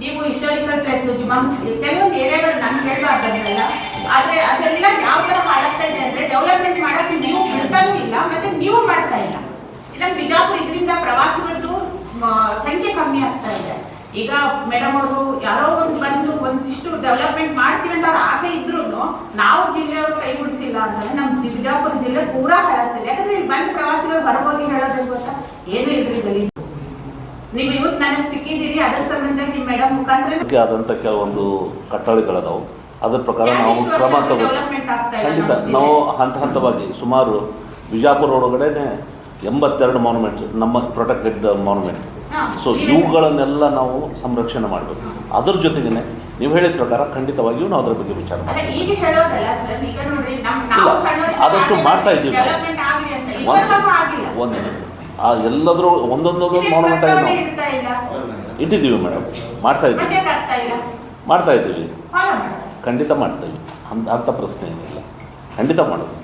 ನೀವು ಹಿಸ್ಟಾರಿಕಲ್ ಪ್ಲೇಸ್ ಜುಮಾಮ್ಸ್ ಕೆಲವೊಂದು ಏರಿಯಾಗಳು ನಾನು ಕೇಳಬಾರ್ದಲ್ಲ ಆದ್ರೆ ಅದೆಲ್ಲ ಯಾವ ತರ ಹಾಳಾಗ್ತಾ ಇದೆ ಅಂದ್ರೆ ಡೆವಲಪ್ಮೆಂಟ್ ಮಾಡಕ್ಕೆ ನೀವು ಬಿಡ್ತಾನೂ ಇಲ್ಲ, ಮತ್ತೆ ನೀವು ಮಾಡ್ತಾ ಇಲ್ಲ. ಇಲ್ಲ, ಬಿಜಾಪುರ ಇದರಿಂದ ಪ್ರವಾಸಿಗರದ್ದು ಸಂಖ್ಯೆ ಕಮ್ಮಿ ಆಗ್ತಾ ಇದೆ. ಈಗ ಮೇಡಮ್ ಅವರು ಯಾರೋ ಒಂದು ಬಂದು ಒಂದಿಷ್ಟು ಡೆವಲಪ್ಮೆಂಟ್ ಮಾಡ್ತೀವಿ ಅಂತ ಅವ್ರ ಆಸೆ ಇದ್ರು ನಾವು ಜಿಲ್ಲೆಯವರು ಕೈಗೂಡಿಸಿಲ್ಲ ಅಂತಂದ್ರೆ ನಮ್ಮ ಬಿಜಾಪುರ ಜಿಲ್ಲೆ ಪೂರಾ ಹಾಳಾಗ್ತದೆ ಯಾಕಂದ್ರೆ ಇಲ್ಲಿ ಬಂದ ಪ್ರವಾಸಿಗರು ಹೊರಗೋಗಿ ಹೇಳೋದು ಅಂತ ಏನು ಇಲ್ರಿ ಗಲೀಜು ನೀವು ಇವತ್ತು ನನಗೆ ಸಿಕ್ಕಿದ್ದೀರಿ ಅದ್ರ ಸಂಬಂಧ ನಿಮ್ಮ ಮೇಡಮ್ ಮುಖಾಂತರ ಆದಂತ ಕೆಲವೊಂದು ಕಟ್ಟಳೆಗಳದಾವು. ಅದ್ರ ಪ್ರಕಾರ ನಾವು ಕ್ರಮ ಖಂಡಿತ. ನಾವು ಹಂತ ಹಂತವಾಗಿ ಸುಮಾರು ಬಿಜಾಪುರ ಒಳಗಡೆನೆ ಎಂಬತ್ತೆರಡು ಮಾನ್ಯುಮೆಂಟ್ಸ್ ನಮ್ಮ ಪ್ರೊಟೆಕ್ಟೆಡ್ ಮಾನ್ಯುಮೆಂಟ್ ಸೊ ಇವುಗಳನ್ನೆಲ್ಲ ನಾವು ಸಂರಕ್ಷಣೆ ಮಾಡಬೇಕು. ಅದ್ರ ಜೊತೆಗೇನೆ ನೀವು ಹೇಳಿದ ಪ್ರಕಾರ ಖಂಡಿತವಾಗಿಯೂ ನಾವು ಅದ್ರ ಬಗ್ಗೆ ವಿಚಾರ ಮಾಡ್ತೀವಿ. ಇಲ್ಲ, ಆದಷ್ಟು ಮಾಡ್ತಾ ಇದ್ದೀವಿ ಒಂದು ಆ ಎಲ್ಲದರೂ ಒಂದೊಂದೊಂದು ಇಲ್ಲಿ ಮಾನ್ಯುಮೆಂಟ್ ಆಗಿ ಪ್ರಸ್ತಾವನೆ ನಾವು ಇಟ್ಟಿದ್ದೀವಿ ಮೇಡಮ್. ಮಾಡ್ತಾ ಇದ್ದೀವಿ. ಮಾಡ್ತಾ ಇದ್ದೀವಿ. ಖಂಡಿತ ಮಾಡ್ತೀವಿ ಅಂತ ಅಂಥ ಪ್ರಶ್ನೆ ಏನಿಲ್ಲ. ಖಂಡಿತ ಮಾಡೋದು.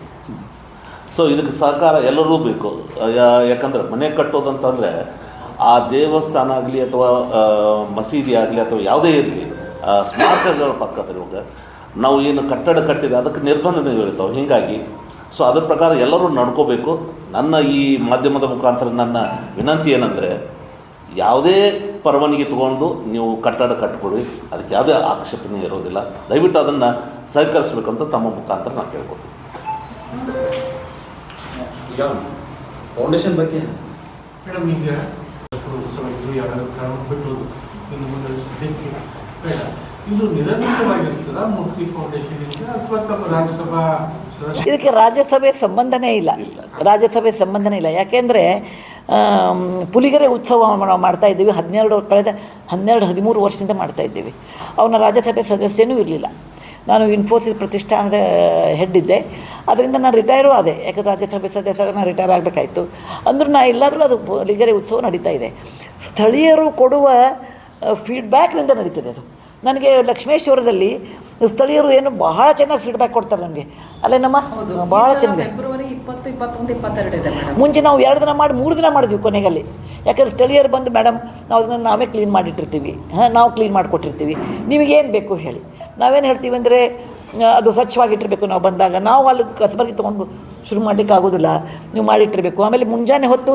ಸೊ ಇದಕ್ಕೆ ಸಹಕಾರ ಎಲ್ಲರೂ ಬೇಕು. ಯಾಕಂದ್ರೆ ಮನೆ ಕಟ್ಟೋದಂತಂದರೆ ಆ ದೇವಸ್ಥಾನ ಆಗಲಿ ಅಥವಾ ಮಸೀದಿ ಆಗಲಿ ಅಥವಾ ಯಾವುದೇ ಇರಲಿ ಸ್ಮಾರಕಗಳ ಪಕ್ಕದಲ್ಲಿರುವಾಗ ನಾವು ಏನು ಕಟ್ಟಡ ಕಟ್ಟಿದೆ ಅದಕ್ಕೆ ನಿರ್ಬಂಧಗಳಿರ್ತಾವೆ ಹೀಗಾಗಿ ಸೊ ಅದರ ಪ್ರಕಾರ ಎಲ್ಲರೂ ನಡ್ಕೋಬೇಕು. ನನ್ನ ಈ ಮಾಧ್ಯಮದ ಮುಖಾಂತರ ನನ್ನ ವಿನಂತಿ ಏನಂದರೆ ಯಾವುದೇ ಪರವಾನಗಿ ತೊಗೊಂಡು ನೀವು ಕಟ್ಟಡ ಕಟ್ಕೊಡಿ ಅದಕ್ಕೆ ಯಾವುದೇ ಆಕ್ಷೇಪಣೆ ಇರೋದಿಲ್ಲ. ದಯವಿಟ್ಟು ಅದನ್ನು ಸಹಕರಿಸಬೇಕಂತ ತಮ್ಮ ಮುಖಾಂತರ ನಾನು ಕೇಳ್ಕೊತೀನಿ ಫೌಂಡೇಶನ್ ಬಗ್ಗೆ? ಮೇಡಮ್ ಈಗ ಬಿಟ್ಟು ಇನ್ನು ಮುಂದೆ ಬೇಡ. ಇದು ನಿರಂತರವಾಗಿರ್ತದ, ಮುಕ್ತಿ ಫೌಂಡೇಶನ್ ಅಥವಾ ಇದಕ್ಕೆ ರಾಜ್ಯಸಭೆ ಸಂಬಂಧನೇ ಇಲ್ಲ. ರಾಜ್ಯಸಭೆ ಸಂಬಂಧನೇ ಇಲ್ಲ. ಯಾಕೆಂದರೆ ಪುಲಿಗೆರೆ ಉತ್ಸವ ಮಾಡ್ತಾ ಇದ್ದೀವಿ. ಹನ್ನೆರಡು ಕಳೆದ ಹನ್ನೆರಡು, ಹದಿಮೂರು ವರ್ಷದಿಂದ ಮಾಡ್ತಾ ಇದ್ದೀವಿ. ಅವನ ರಾಜ್ಯಸಭೆ ಸದಸ್ಯನೂ ಇರಲಿಲ್ಲ. ನಾನು ಇನ್ಫೋಸಿಸ್ ಪ್ರತಿಷ್ಠಾನದ ಹೆಡ್ ಇದ್ದೆ. ಅದರಿಂದ ನಾನು ರಿಟೈರು ಆದೆ. ಯಾಕಂದ್ರೆ ರಾಜ್ಯಸಭೆ ಸದಸ್ಯರ ನಾನು ರಿಟೈರ್ ಆಗಬೇಕಾಯ್ತು. ಅಂದರೆ ನಾನು ಎಲ್ಲಾದರೂ ಅದು ಲಿಗರೆ ಉತ್ಸವ ನಡೀತಾ ಇದೆ. ಸ್ಥಳೀಯರು ಕೊಡುವ ಫೀಡ್ಬ್ಯಾಕ್ನಿಂದ ನಡೀತದೆ ಅದು. ನನಗೆ ಲಕ್ಷ್ಮೇಶ್ವರದಲ್ಲಿ ಸ್ಥಳೀಯರು ಏನು ಬಹಳ ಚೆನ್ನಾಗಿ ಫೀಡ್ಬ್ಯಾಕ್ ಕೊಡ್ತಾರೆ ನನಗೆ. ಅಲ್ಲೇನಮ್ಮ ಭಾಳ ಚೆನ್ನಾಗಿ. ಫೆಬ್ರವರಿ ಇಪ್ಪತ್ತು ಇಪ್ಪತ್ತೊಂದು ಇಪ್ಪತ್ತೆರಡು ಇದೆ ಮುಂಚೆ ನಾವು ಎರಡು ದಿನ ಮಾಡಿ ಮೂರು ದಿನ ಮಾಡಿದ್ವಿ ಕೊನೆಗಲ್ಲಿ. ಯಾಕಂದ್ರೆ ಸ್ಥಳೀಯರು ಬಂದು ಮೇಡಮ್ ನಾವು ಅದನ್ನು ನಾವೇ ಕ್ಲೀನ್ ಮಾಡಿಟ್ಟಿರ್ತೀವಿ. ಹಾಂ ನಾವು ಕ್ಲೀನ್ ಮಾಡಿಕೊಟ್ಟಿರ್ತೀವಿ. ನಿಮಗೇನು ಬೇಕು ಹೇಳಿ. ನಾವೇನು ಹೇಳ್ತೀವಿ ಅಂದರೆ ಅದು ಸ್ವಚ್ಛವಾಗಿಟ್ಟಿರಬೇಕು ನಾವು ಬಂದಾಗ. ನಾವು ಅಲ್ಲಿ ಕಸಬರ್ಗಿ ತೊಗೊಂಡು ಶುರು ಮಾಡಲಿಕ್ಕೆ ಆಗೋದಿಲ್ಲ. ನೀವು ಮಾಡಿಟ್ಟಿರಬೇಕು. ಆಮೇಲೆ ಮುಂಜಾನೆ ಹೊತ್ತು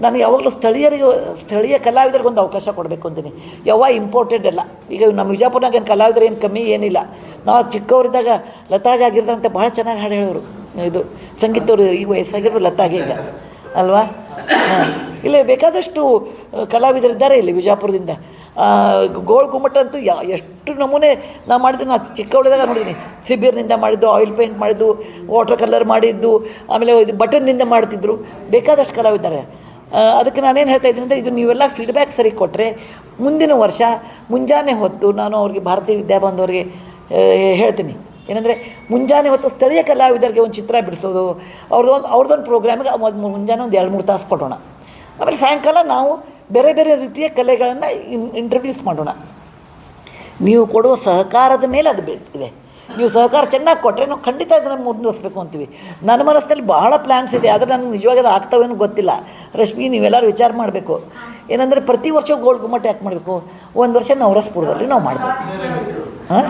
ನಾನು ಯಾವಾಗಲೂ ಸ್ಥಳೀಯರಿಗೆ ಸ್ಥಳೀಯ ಕಲಾವಿದರಿಗೆ ಒಂದು ಅವಕಾಶ ಕೊಡಬೇಕು ಅಂತೀನಿ. ಯಾವ ಇಂಪಾರ್ಟೆಂಟ್ ಅಲ್ಲ ಈಗ ನಮ್ಮ ವಿಜಾಪುರ್ನಾಗ ಏನು ಕಲಾವಿದರು ಏನು ಕಮ್ಮಿ ಏನಿಲ್ಲ. ನಾವು ಚಿಕ್ಕವರಿದ್ದಾಗ ಲತಾಜ್ ಆಗಿರ್ದಂತೆ ಭಾಳ ಚೆನ್ನಾಗಿ ಹಾಡು ಹೇಳೋರು. ಇದು ಸಂಗೀತವರು ಈಗ ವಯಸ್ಸಾಗಿರೋ ಲತಾಗೆ ಈಗ. ಅಲ್ವಾ? ಇಲ್ಲೇ ಬೇಕಾದಷ್ಟು ಕಲಾವಿದರಿದ್ದಾರೆ ಇಲ್ಲಿ ವಿಜಯಪುರದಿಂದ ಆ, ಗೋಳ್ ಗುಮ್ಮಟ ಅಂತೂ ಯಾ, ಎಷ್ಟು ನಮೂನೆ ನಾ ಮಾಡಿದ್ದು, ನಾ ಚಿಕ್ಕವಳಿದಾಗ ನೋಡಿದ್ದೀನಿ ಸಿಬಿರ್ನಿಂದ ಮಾಡಿದ್ದು, ಆಯಿಲ್ ಪೇಂಟ್ ಮಾಡಿದ್ದು, ವಾಟರ್ ಕಲರ್ ಮಾಡಿದ್ದು, ಆಮೇಲೆ ಇದು ಬಟನ್ನಿಂದ ಮಾಡ್ತಿದ್ರು. ಬೇಕಾದಷ್ಟು ಕಲಾವಿದ್ದಾರೆ ಅದಕ್ಕೆ ನಾನೇನು ಹೇಳ್ತಾ ಇದ್ದೀನಿ ಅಂದರೆ, ಇದು ನೀವೆಲ್ಲ ಫೀಡ್ಬ್ಯಾಕ್ ಸರಿ ಕೊಟ್ಟರೆ ಮುಂದಿನ ವರ್ಷ, ಮುಂಜಾನೆ ಹೊತ್ತು ನಾನು ಅವ್ರಿಗೆ ಭಾರತೀಯ ವಿದ್ಯಾಭವನದವ್ರಿಗೆ ಹೇಳ್ತೀನಿ. ಏನಂದರೆ, ಮುಂಜಾನೆ ಹೊತ್ತು ಸ್ಥಳೀಯ ಕಲಾವಿದರಿಗೆ ಒಂದು ಚಿತ್ರ ಬಿಡಿಸೋದು, ಅವ್ರದ್ದೊಂದು ಅವ್ರದ್ದೊಂದು ಪ್ರೋಗ್ರಾಮಿಗೆ ಮುಂಜಾನೆ ಒಂದು ಎರಡು ಮೂರು ತಾಸು ಕೊಡೋಣ. ಆಮೇಲೆ ಸಾಯಂಕಾಲ ನಾವು ಬೇರೆ ಬೇರೆ ರೀತಿಯ ಕಲೆಗಳನ್ನು ಇಂಟ್ರಡ್ಯೂಸ್ ಮಾಡೋಣ. ನೀವು ಕೊಡುವ ಸಹಕಾರದ ಮೇಲೆ ಅದು ಇದೆ. ನೀವು ಸಹಕಾರ ಚೆನ್ನಾಗಿ ಕೊಟ್ಟರೆ ನಾವು ಖಂಡಿತ ಅದನ್ನು ಮುಂದುವರಿಸ್ಬೇಕು ಅಂತೀವಿ. ನನ್ನ ಮನಸ್ಸಲ್ಲಿ ಬಹಳ ಪ್ಲ್ಯಾನ್ಸ್ ಇದೆ, ಆದರೆ ನನಗೆ ನಿಜವಾಗಿ ಅದು ಆಗ್ತಾವೇನೋ ಗೊತ್ತಿಲ್ಲ. ರಶ್ಮಿ, ನೀವೆಲ್ಲರೂ ವಿಚಾರ ಮಾಡಬೇಕು. ಏನಂದರೆ ಪ್ರತಿ ವರ್ಷ ಗೋಲ್ ಗುಮ್ಮಟ ಯಾಕೆ ಮಾಡಬೇಕು? ಒಂದು ವರ್ಷ ನವರಸ್ಪುರದಲ್ಲಿ ನಾವು ಮಾಡಬೇಕು. ಹಾಂ?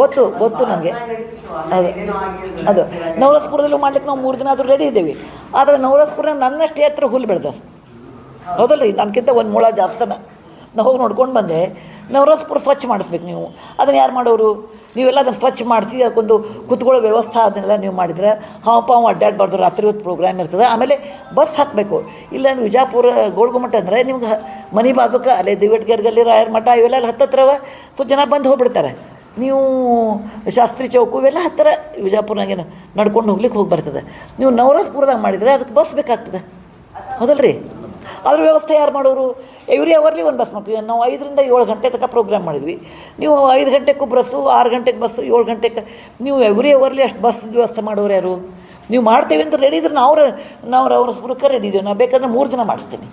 ಗೊತ್ತು ಗೊತ್ತು ನನಗೆ ಅದು. ಅದು. ನವರಸ್ಪುರದಲ್ಲೂ ಮಾಡ್ಲಿಕ್ಕೆ ನಾವು ಮೂರು ದಿನ ಆದರೂ ರೆಡಿ ಇದ್ದೀವಿ. ಆದರೆ ನವರಸ್ಪುರ ನನ್ನಷ್ಟೇ ಹತ್ರ ಹುಲ್ಲು ಬೆಳೆದ. ಹೌದಲ್ಲ ರೀ ನನಗಿಂತ ಒಂದು ಮೂಳ ಜಾಸ್ತನ. ನಾವು ಹೋಗಿ ನೋಡ್ಕೊಂಡು ಬಂದೆ. ನವರಾಜ್ಪುರ ಸ್ವಚ್ಛ ಮಾಡಿಸ್ಬೇಕು ನೀವು. ಅದನ್ನು ಯಾರು ಮಾಡೋರು? ನೀವೆಲ್ಲ ಅದನ್ನು ಸ್ವಚ್ಛ ಮಾಡಿಸಿ ಅದಕ್ಕೊಂದು ಕುತ್ಕೊಳ್ಳೋ ವ್ಯವಸ್ಥೆ ಅದನ್ನೆಲ್ಲ ನೀವು ಮಾಡಿದ್ರೆ ಹಾವು ಪಾವು ಅಡ್ಡಾಡಬಾರ್ದು. ರಾತ್ರಿ ಹೊತ್ತು ಪ್ರೋಗ್ರಾಮ್ ಇರ್ತದೆ. ಆಮೇಲೆ ಬಸ್ ಹಾಕಬೇಕು. ಇಲ್ಲಾಂದ್ರೆ ವಿಜಾಪುರ ಗೋಳ್ಗುಮಠ ಅಂದರೆ ನಿಮ್ಗೆ ಮನೆ ಬಾಜುಕ, ಅಲ್ಲೇ ದಿವೆಟ್ಗೇರ್ಗಲ್ಲಿ ರಾಯರ ಮಠ ಇವೆಲ್ಲ ಅಲ್ಲಿ ಹತ್ತತ್ರ ಸೊ ಜನ ಬಂದು ಹೋಗ್ಬಿಡ್ತಾರೆ. ನೀವು ಶಾಸ್ತ್ರಿ ಚೌಕು ಇವೆಲ್ಲ ಹತ್ತಿರ ವಿಜಾಪುರನಾಗೇನು ನಡ್ಕೊಂಡು ಹೋಗ್ಲಿಕ್ಕೆ ಹೋಗಿ ಬರ್ತದೆ ನೀವು ನವರಸ್ಪುರದಾಗ ಮಾಡಿದರೆ ಅದಕ್ಕೆ ಬಸ್ ಬೇಕಾಗ್ತದೆ. ಹೌದಲ್ರಿ? ಅದ್ರ ವ್ಯವಸ್ಥೆ ಯಾರು ಮಾಡೋರು? ಎವ್ರಿ ಅವರ್ಲಿ ಒಂದು ಬಸ್ ಮಾಡ್ತೀವಿ. ನಾವು ಐದರಿಂದ ಏಳು ಗಂಟೆ ತನಕ ಪ್ರೋಗ್ರಾಮ್ ಮಾಡಿದ್ವಿ. ನೀವು ಐದು ಗಂಟೆಗೂ ಬಸ್ಸು ಆರು ಗಂಟೆಗೆ ಬಸ್ಸು ಏಳು ಗಂಟೆಗೆ ನೀವು ಎವ್ರಿ ಅವರ್ಲಿ ಅಷ್ಟು ಬಸ್ ವ್ಯವಸ್ಥೆ ಮಾಡೋರು ಯಾರು? ನೀವು ಮಾಡ್ತೇವೆ ಅಂತ ರೆಡಿ ಇದ್ರೆ ನಾವು ನಾವು ಸ್ಪುರಕ ರೆಡಿ ಇದ್ದೇವೆ. ನಾವು ಬೇಕಾದ್ರೆ ಮೂರು ಜನ ಮಾಡಿಸ್ತೀನಿ.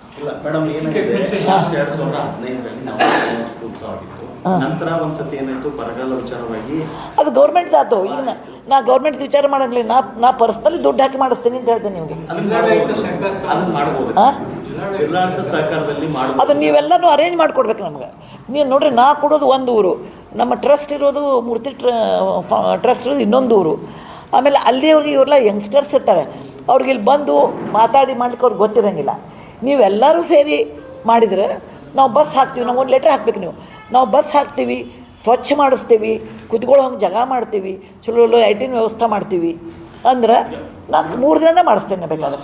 ನಂತರ ಒಂದ್ಸತಿ ಏನಾಯ್ತು? ಬರಗಾಲ ವಿಚಾರವಾಗಿ ಅದು ಗೌರ್ಮೆಂಟ್ ಆತು ಈಗ ನಾ- ನಾ ಗೌರ್ಮೆಂಟ್ ವಿಚಾರ ಮಾಡಂಗಿಲ್ಲ. ನಾ ನಾ ಪರ್ಸ್ನಲಿ ದುಡ್ಡು ಹಾಕಿ ಮಾಡಿಸ್ತೀನಿ ಅಂತ ಹೇಳ್ತೇನೆ ನಿಮಗೆ. ಆ? ಸಹಕಾರದಲ್ಲಿ ಅರೇಂಜ್ ಮಾಡಿಕೊಡ್ಬೇಕು ನಮ್ಗೆ. ನೀವು ನೋಡ್ರಿ ನಾ ಕೊಡೋದು ಒಂದು ಊರು, ನಮ್ಮ ಟ್ರಸ್ಟ್ ಇರೋದು ಮೂರ್ತಿ ಟ್ರ ಟ್ರಸ್ಟ್ ಇರೋದು ಇನ್ನೊಂದು ಊರು. ಆಮೇಲೆ ಅಲ್ಲಿಯವ್ರಿಗೆ ಇವರೆಲ್ಲ ಯಂಗ್ಸ್ಟರ್ಸ್ ಇರ್ತಾರೆ. ಅವ್ರಿಗೆ ಇಲ್ಲಿ ಬಂದು ಮಾತಾಡಿ ಮಾಡ್ಲಿಕ್ಕೆ ಅವ್ರಿಗೆ ಗೊತ್ತಿರೋಂಗಿಲ್ಲ. ನೀವೆಲ್ಲರೂ ಸೇರಿ ಮಾಡಿದರೆ ನಾವು ಬಸ್ ಹಾಕ್ತೀವಿ, ನಾವು ಒಂದು ಲೆಟ್ರ್ ಹಾಕ್ಬೇಕು ನೀವು. ನಾವು ಬಸ್ ಹಾಕ್ತೀವಿ, ಸ್ವಚ್ಛ ಮಾಡಿಸ್ತೀವಿ, ಕುತ್ಕೊಳ್ಳೋ ಹಂಗೆ ಜಾಗ ಮಾಡ್ತೀವಿ, ಚಲೋ ಲೈಟಿನ ವ್ಯವಸ್ಥೆ ಮಾಡ್ತೀವಿ. ಅಂದ್ರೆ ನಾನು ಮೂರು ದಿನ ಮಾಡಿಸ್ತೇನೆ ಬೇಕಾದ್ರೆ.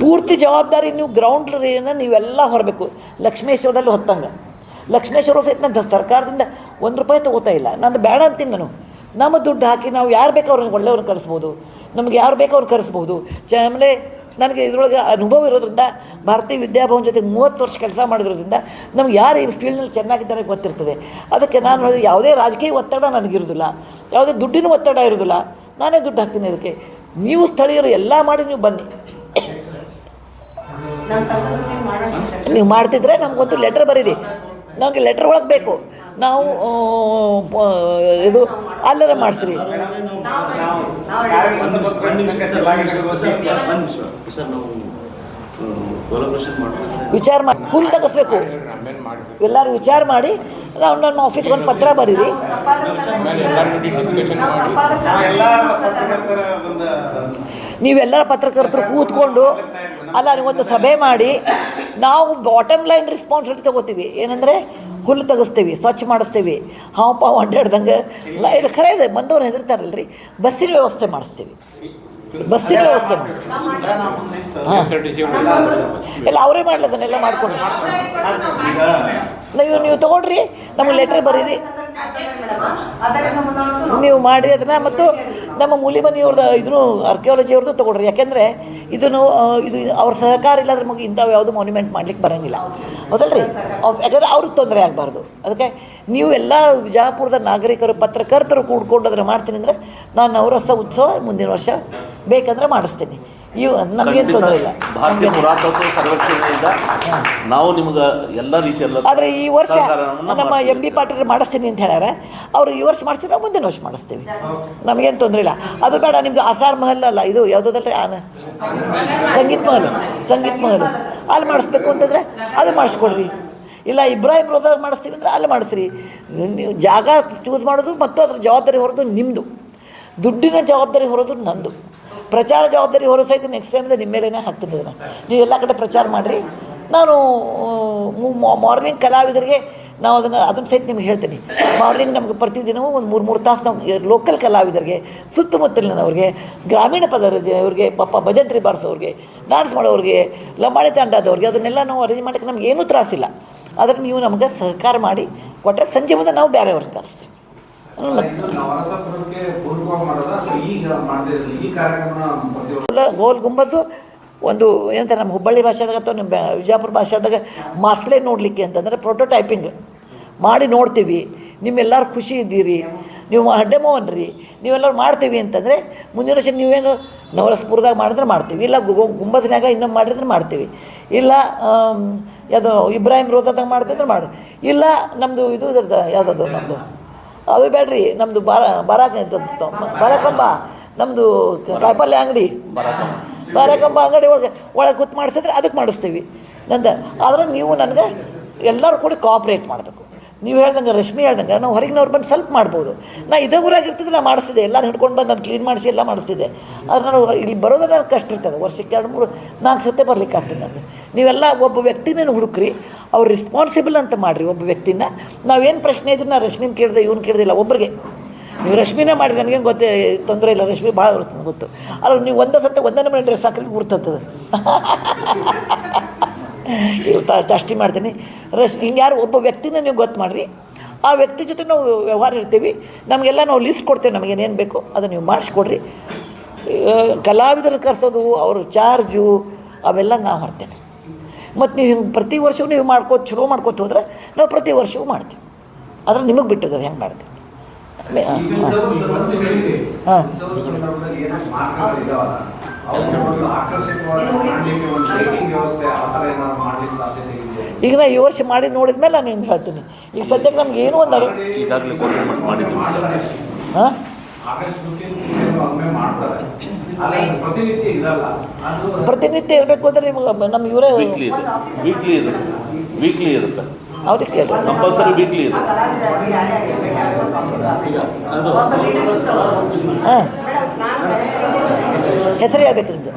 ಪೂರ್ತಿ ಜವಾಬ್ದಾರಿ ನೀವು ಗ್ರೌಂಡ್ ಏನ ನೀವೆಲ್ಲ ಹೊರಬೇಕು. ಲಕ್ಷ್ಮೇಶ್ವರದಲ್ಲಿ ಹೊತ್ತಂಗೆ. ಲಕ್ಷ್ಮೇಶ್ವರ ಸಹಿತ ನಾನು ಸರ್ಕಾರದಿಂದ ಒಂದು ರೂಪಾಯಿ ತಗೋತಾ ಇಲ್ಲ. ನಂದು ಬೇಡ ಅಂತೀನಿ ನಾನು. ನಮ್ಮ ದುಡ್ಡು ಹಾಕಿ ನಾವು ಯಾರು ಬೇಕೋ ಅವ್ರನ್ನ ಒಳ್ಳೆಯವ್ರನ್ನ ಕಳಿಸ್ಬೋದು. ನಮ್ಗೆ ಯಾರು ಬೇಕೋ ಅವ್ರನ್ನ ಕಳಿಸ್ಬೋದು. ಚಾಮಲೆ ಆಮೇಲೆ ನನಗೆ ಇದರೊಳಗೆ ಅನುಭವ ಇರೋದ್ರಿಂದ ಭಾರತೀಯ ವಿದ್ಯಾಭವನ ಜೊತೆ ಮೂವತ್ತು ವರ್ಷ ಕೆಲಸ ಮಾಡಿರೋದ್ರಿಂದ ನಮ್ಗೆ ಯಾರು ಈ ಫೀಲ್ಡ್ನಲ್ಲಿ ಚೆನ್ನಾಗಿದ್ದಾರೆ ಗೊತ್ತಿರ್ತದೆ. ಅದಕ್ಕೆ ನಾನು ಹೇಳಿದೆ ಯಾವುದೇ ರಾಜಕೀಯ ಒತ್ತಡ ನನಗಿರೋದಿಲ್ಲ ಯಾವುದೇ ದುಡ್ಡಿನ ಒತ್ತಡ ಇರೋದಿಲ್ಲ ನಾನೇ ದುಡ್ಡು ಹಾಕ್ತೀನಿ ಅದಕ್ಕೆ. ನೀವು ಸ್ಥಳೀಯರು ಎಲ್ಲ ಮಾಡಿ ನೀವು ಬನ್ನಿ. ನೀವು ಮಾಡ್ತಿದ್ರೆ ನಮಗೊಂದು ಲೆಟ್ರ್ ಬರೀರಿ. ನಮಗೆ ಲೆಟ್ರ್ ಒಳಗೆ ಬೇಕು. ನಾವು ಇದು ಅಲ್ಲರ ಮಾಡಿಸ್ರಿ. ವಿಚಾರ ಮಾಡಿ ಫುಲ್ ತಗಸ್ಬೇಕು. ಎಲ್ಲರೂ ವಿಚಾರ ಮಾಡಿ ನಾವು ನಮ್ಮ ಆಫೀಸ್ಗೆ ಒಂದು ಪತ್ರ ಬರೀರಿ. ನೀವೆಲ್ಲರ ಪತ್ರಕರ್ತರು ಕೂತ್ಕೊಂಡು ಅಲ್ಲ ನೀವೊಂದು ಸಭೆ ಮಾಡಿ ನಾವು ಬಾಟಮ್ ಲೈನ್ ರೆಸ್ಪಾನ್ಸಿಬಿಲಿಟಿ ತಗೋತೀವಿ. ಏನಂದರೆ ಹುಲ್ಲು ತೆಗಿಸ್ತೀವಿ ಸ್ವಚ್ಛ ಮಾಡಿಸ್ತೀವಿ. ಹಾವು ಪಾವು ಅಡ್ಡಾಡ್ದಂಗೆ ಇದು ಖರೆ ಇದೆ ಮಂದವ್ರು ಹೆದರ್ತಾರಲ್ರಿ. ಬಸ್ಸಿನ ವ್ಯವಸ್ಥೆ ಮಾಡಿಸ್ತೀವಿ. ಬಸ್ಸಿನ ವ್ಯವಸ್ಥೆ ಮಾಡಿ ಇಲ್ಲ ಅವರೇ ಮಾಡ್ಲದನ್ನೆಲ್ಲ ಮಾಡ್ಕೊಂಡು. ನೀವು ನೀವು ತೊಗೊಳ್ರಿ ನಮಗೆ ಲೆಟ್ರ್ ಬರೀರಿ. ನೀವು ಮಾಡಿ ಅದನ್ನು ಮತ್ತು ನಮ್ಮ ಮೂಲಿಮನಿಯವ್ರದ್ದು ಇದನ್ನು ಆರ್ಕಿಯಾಲಜಿ ಅವ್ರದ್ದು ತೊಗೊಳ್ರಿ ಯಾಕೆಂದರೆ ಇದನ್ನು ಇದು ಅವ್ರ ಸಹಕಾರ ಇಲ್ಲಾಂದ್ರೆ ನಮಗೆ ಇಂಥವು ಯಾವುದು ಮಾನ್ಯುಮೆಂಟ್ ಮಾಡ್ಲಿಕ್ಕೆ ಬರೋಂಗಿಲ್ಲ. ಹೌದಲ್ರಿ? ಯಾಕಂದ್ರೆ ಅವ್ರಿಗೆ ತೊಂದರೆ ಆಗಬಾರ್ದು. ಅದಕ್ಕೆ ನೀವು ಎಲ್ಲ ವಿಜಯಪುರದ ನಾಗರಿಕರು, ಪತ್ರಕರ್ತರು ಕೂಡ್ಕೊಂಡು ಅದನ್ನು ಮಾಡ್ತೀನಿ ಅಂದರೆ ನಾನು ನವರಸ ಉತ್ಸವ ಮುಂದಿನ ವರ್ಷ ಬೇಕಂದ್ರೆ ಮಾಡಿಸ್ತೀನಿ. ಇವು ನಮಗೇನು ತೊಂದರೆ ಇಲ್ಲ. ಭಾರತೀಯ ಪುರಾತತ್ವ ನಾವು ನಿಮ್ಗೆ ಎಲ್ಲ ರೀತಿಯಲ್ಲ ಆದರೆ ಈ ವರ್ಷ ನಮ್ಮ. ಎಂ ಬಿ ಪಾಟೀಲ್ ಮಾಡಿಸ್ತೀನಿ ಅಂತ ಹೇಳ್ಯಾರ. ಅವರು ಈ ವರ್ಷ ಮಾಡಿಸಿದ್ರೆ ಮುಂದಿನ ವರ್ಷ ಮಾಡಿಸ್ತೀವಿ. ನಮಗೇನು ತೊಂದರೆ ಇಲ್ಲ. ಅದು ಬೇಡ ನಿಮ್ದು ಆಸಾರ್ ಮಹಲ್ ಅಲ್ಲ ಇದು ಯಾವುದಾದ್ರೆ ಆನ ಸಂಗೀತ್ ಮಹಲ್ ಸಂಗೀತ್ ಮಹಲ್. ಅಲ್ಲಿ ಮಾಡಿಸ್ಬೇಕು ಅಂತಂದರೆ ಅದು ಮಾಡಿಸ್ಕೊಡ್ರಿ. ಇಲ್ಲ ಇಬ್ರಾಹಿಂ ರೋಜಾ ಮಾಡಿಸ್ತೀವಿ ಅಂದರೆ ಅಲ್ಲಿ ಮಾಡಿಸ್ರಿ. ನೀವು ಜಾಗ ಚೂಸ್ ಮಾಡೋದು ಮತ್ತು ಅದ್ರ ಜವಾಬ್ದಾರಿ ಹೊರದು ನಿಮ್ಮದು ದುಡ್ಡಿನ ಜವಾಬ್ದಾರಿ ಹೊರೋದು ನಂದು. ಪ್ರಚಾರ ಜವಾಬ್ದಾರಿ ಹೊರೋ ಸಹಿತ ನೆಕ್ಸ್ಟ್ ಟೈಮಿಂದ ನಿಮ್ಮ ಮೇಲೇ ಹಾಕ್ತೀನಿ ನೀವು ಎಲ್ಲ ಕಡೆ ಪ್ರಚಾರ ಮಾಡಿರಿ. ನಾನು ಮಾರ್ನಿಂಗ್ ಕಲಾವಿದರಿಗೆ ನಾವು ಅದನ್ನು ಅದನ್ನು ಸಹಿತ ನಿಮ್ಗೆ ಹೇಳ್ತೀನಿ. ಮಾರ್ನಿಂಗ್ ನಮ್ಗೆ ಪ್ರತಿದಿನವೂ ಒಂದು ಮೂರು ಮೂರು ತಾಸು ನಾವು ಲೋಕಲ್ ಕಲಾವಿದರಿಗೆ, ಸುತ್ತಮುತ್ತಲಿನವ್ರಿಗೆ, ಗ್ರಾಮೀಣ ಪದರ ಅವ್ರಿಗೆ, ಪಾಪ ಭಜಂತ್ರಿ ಬಾರಿಸೋರಿಗೆ ಡಾನ್ಸ್ ಮಾಡೋರಿಗೆ ಲಂಬಾಣಿ ತಂಡದವ್ರಿಗೆ, ಅದನ್ನೆಲ್ಲ ನಾವು ಅರೇಂಜ್ ಮಾಡೋಕ್ಕೆ ನಮ್ಗೆ ಏನೂ ತ್ರಾಸಿಲ್ಲ. ಆದರೆ ನೀವು ನಮ್ಗೆ ಸಹಕಾರ ಮಾಡಿ ಕೊಟ್ಟರೆ ಸಂಜೆ ಮುಂದೆ ನಾವು ಬೇರೆಯವ್ರಿಗೆ ಕಳಿಸ್ತೀವಿ. ಗೋಲ್ ಗುಂಬಸು, ಒಂದು ಏನಂತಾರೆ ನಮ್ಮ ಹುಬ್ಬಳ್ಳಿ ಭಾಷೆದಾಗ ಅಥವಾ ನಮ್ಮ ವಿಜಯಪುರ ಭಾಷೆದಾಗ ಮಾಸ್ಲೆ ನೋಡಲಿಕ್ಕೆ ಅಂತಂದರೆ ಪ್ರೋಟೋಟೈಪಿಂಗ್ ಮಾಡಿ ನೋಡ್ತೀವಿ. ನಿಮ್ಮೆಲ್ಲರೂ ಖುಷಿ ಇದ್ದೀರಿ. ನೀವು ಡೆಮೋ ಅನ್ರಿ. ನೀವೆಲ್ಲರೂ ಮಾಡ್ತೀವಿ ಅಂತಂದರೆ ಮುಂದಿನ ವರ್ಷ ನೀವೇನು ನವರಸ್ಪುರದಾಗ ಮಾಡಿದ್ರೆ ಮಾಡ್ತೀವಿ. ಇಲ್ಲ ಗು- ಇನ್ನೊಂದು ಮಾಡಿದ್ರೆ ಮಾಡ್ತೀವಿ. ಇಲ್ಲ ಯಾವುದು ಇಬ್ರಾಹಿಂ ರೋಜಾದಾಗ ಮಾಡ್ತಿದ್ರೆ ಮಾಡಿ, ಇಲ್ಲ ನಮ್ಮದು ಇದು ಯಾವುದದು ನಮ್ಮದು ಅದು ಬೇಡ್ರಿ ನಮ್ಮದು ಬಾರ, ಬರಾಕ ಬರಕಂಬ ನಮ್ಮದು ಕಾಯಿಪಲ್ಯ ಅಂಗಡಿ. ಬರಕಂಬ ಅಂಗಡಿ ಒಳಗೆ ಒಳಗೆ ಕೂತ್ ಮಾಡಿಸಿದ್ರೆ ಅದಕ್ಕೆ ಮಾಡಿಸ್ತೀವಿ. ನಂದು, ಆದ್ರೆ ನೀವು ನನಗೆ ಎಲ್ಲರೂ ಕೂಡ ಕೋಆಪ್ರೇಟ್ ಮಾಡಬೇಕು. ನೀವು ಹೇಳ್ದಂಗೆ ರಶ್ಮಿ ಹೇಳ್ದಂಗೆ, ನಾವು ಹೊರಗಿನವ್ರು ಬಂದು ಸ್ವಲ್ಪ ಮಾಡ್ಬೋದು. ನಾ ಇದೇ ಊರಾಗ ನಾನು ನಾ ಮಾಡಿಸ್ತಿದ್ದೆ. ಎಲ್ಲರೂ ಹಿಡ್ಕೊಂಡು ಬಂದು ನಾನು ಕ್ಲೀನ್ ಮಾಡಿಸಿ ಎಲ್ಲ ಮಾಡಿಸ್ತಿದ್ದೆ. ಆದರೆ ನಾನು ಇಲ್ಲಿ ಬರೋದನ್ನ ಕಷ್ಟ ಇರ್ತದೆ. ವರ್ಷಕ್ಕೆ ಎರಡು, ಮೂರು, ನಾಲ್ಕು ಸತ್ತೆ ಬರ್ಲಿಕ್ಕೆ ಆಗ್ತದೆ ನನಗೆ. ನೀವೆಲ್ಲ ಒಬ್ಬ ವ್ಯಕ್ತಿನ ಹುಡುಕ್ರಿ, ಅವ್ರು ರೆಸ್ಪಾನ್ಸಿಬಲ್ ಅಂತ ಮಾಡಿರಿ ಒಬ್ಬ ವ್ಯಕ್ತಿನ. ನಾವೇನು ಪ್ರಶ್ನೆ ಇದ್ರು ನಾನು ರಶ್ಮಿನ ಕೇಳಿದೆ, ಇವ್ನು ಕೇಳಿದಿಲ್ಲ ಒಬ್ಬರಿಗೆ ನೀವು ರಶ್ಮಿನೇ ಮಾಡಿ ನನಗೇನು ಗೊತ್ತೇ, ತೊಂದರೆ ಇಲ್ಲ ರಶ್ಮಿ ಭಾಳ ಬರ್ತದೆ ಗೊತ್ತು. ಅಲ್ಲ ನೀವು ಒಂದೇ ಸತ್ತೆ ಒಂದನೇ ಮನೆ ಡ್ರೆಸ್ ಹಾಕಲಿಕ್ಕೆ ಗುರ್ತದ ಇಲ್ಲ ಜಾಸ್ತಿ ಮಾಡ್ತೀನಿ. ರಸ್ ಹಿಂಗೆ ಯಾರು ಒಬ್ಬ ವ್ಯಕ್ತಿನ ನೀವು ಗೊತ್ತು ಮಾಡಿರಿ. ಆ ವ್ಯಕ್ತಿ ಜೊತೆ ನಾವು ವ್ಯವಹಾರ ಇರ್ತೀವಿ. ನಮಗೆಲ್ಲ ನಾವು ಲಿಸ್ಟ್ ಕೊಡ್ತೇವೆ ನಮಗೇನೇನು ಬೇಕು ಅದನ್ನು ನೀವು ಮಾಡಿಸ್ಕೊಡ್ರಿ. ಕಲಾವಿದರು ಕರೆಸೋದು ಅವ್ರ ಚಾರ್ಜು ಅವೆಲ್ಲ ನಾವು ಹೊರ್ತೇನೆ ಮತ್ತು ನೀವು ಹಿಂಗೆ ಪ್ರತಿ ವರ್ಷವೂ ನೀವು ಮಾಡ್ಕೋ ಚಲೋ ಮಾಡ್ಕೋತ ಹೋದ್ರೆ ನಾವು ಪ್ರತಿ ವರ್ಷವೂ ಮಾಡ್ತೀವಿ. ಆದರೆ ನಿಮಗೆ ಬಿಟ್ಟದ ಹೆಂಗೆ ಮಾಡ್ತೀವಿ. ಹಾ. ಉತ್ಸವದ ಸಂದರ್ಭದಲ್ಲಿ ಏನೋ ಸ್ಮಾರಕಗಳು ಇದಾವಲ್ಲ ಅವ್ರನ್ನ ಒಂದು ಆಕರ್ಷಕವಾಗಿ ಮಾಡ್ಲಿಕ್ಕೆ ಒಂದು ಲೈಟಿಂಗ್ ವ್ಯವಸ್ಥೆ ಆ ಥರ ಏನಾದ್ರು ಮಾಡ್ಲಿಕ್ಕೆ ಸಾಧ್ಯತೆ ಇದೆಯಾ ಈಗ ನಾ ಈ ವರ್ಷ ಮಾಡಿ ನೋಡಿದ ಮೇಲೆ ನಾನು ನಿಮ್ಗೆ ಹೇಳ್ತೀನಿ. ಈಗ ಸದ್ಯಕ್ಕೆ ನಮ್ಗೆ ಏನು ಒಂದು ಈಗಾಗಲೇ ಹಾಂ? ಪ್ರತಿನಿತ್ಯ ಇರಬೇಕು ಅಂದ್ರೆ ನಿಮ್ಗೆ ನಮ್ಮ ಇವರೇ ವೀಕ್ಲಿ ಇದೆ ವೀಕ್ಲಿ ಇರುತ್ತೆ. ವೀಕ್ಲಿ ಇರುತ್ತೆ. ಅವ್ರಿಗೆ ಕೇಳಿ. ಕಂಪಲ್ಸರಿ ವೀಕ್ಲಿ ಇರುತ್ತೆ. ಅದು ಹಾಂ. ಹೆಸರು ಹೇಳ್ಬೇಕು ನಿಮ್ಮದು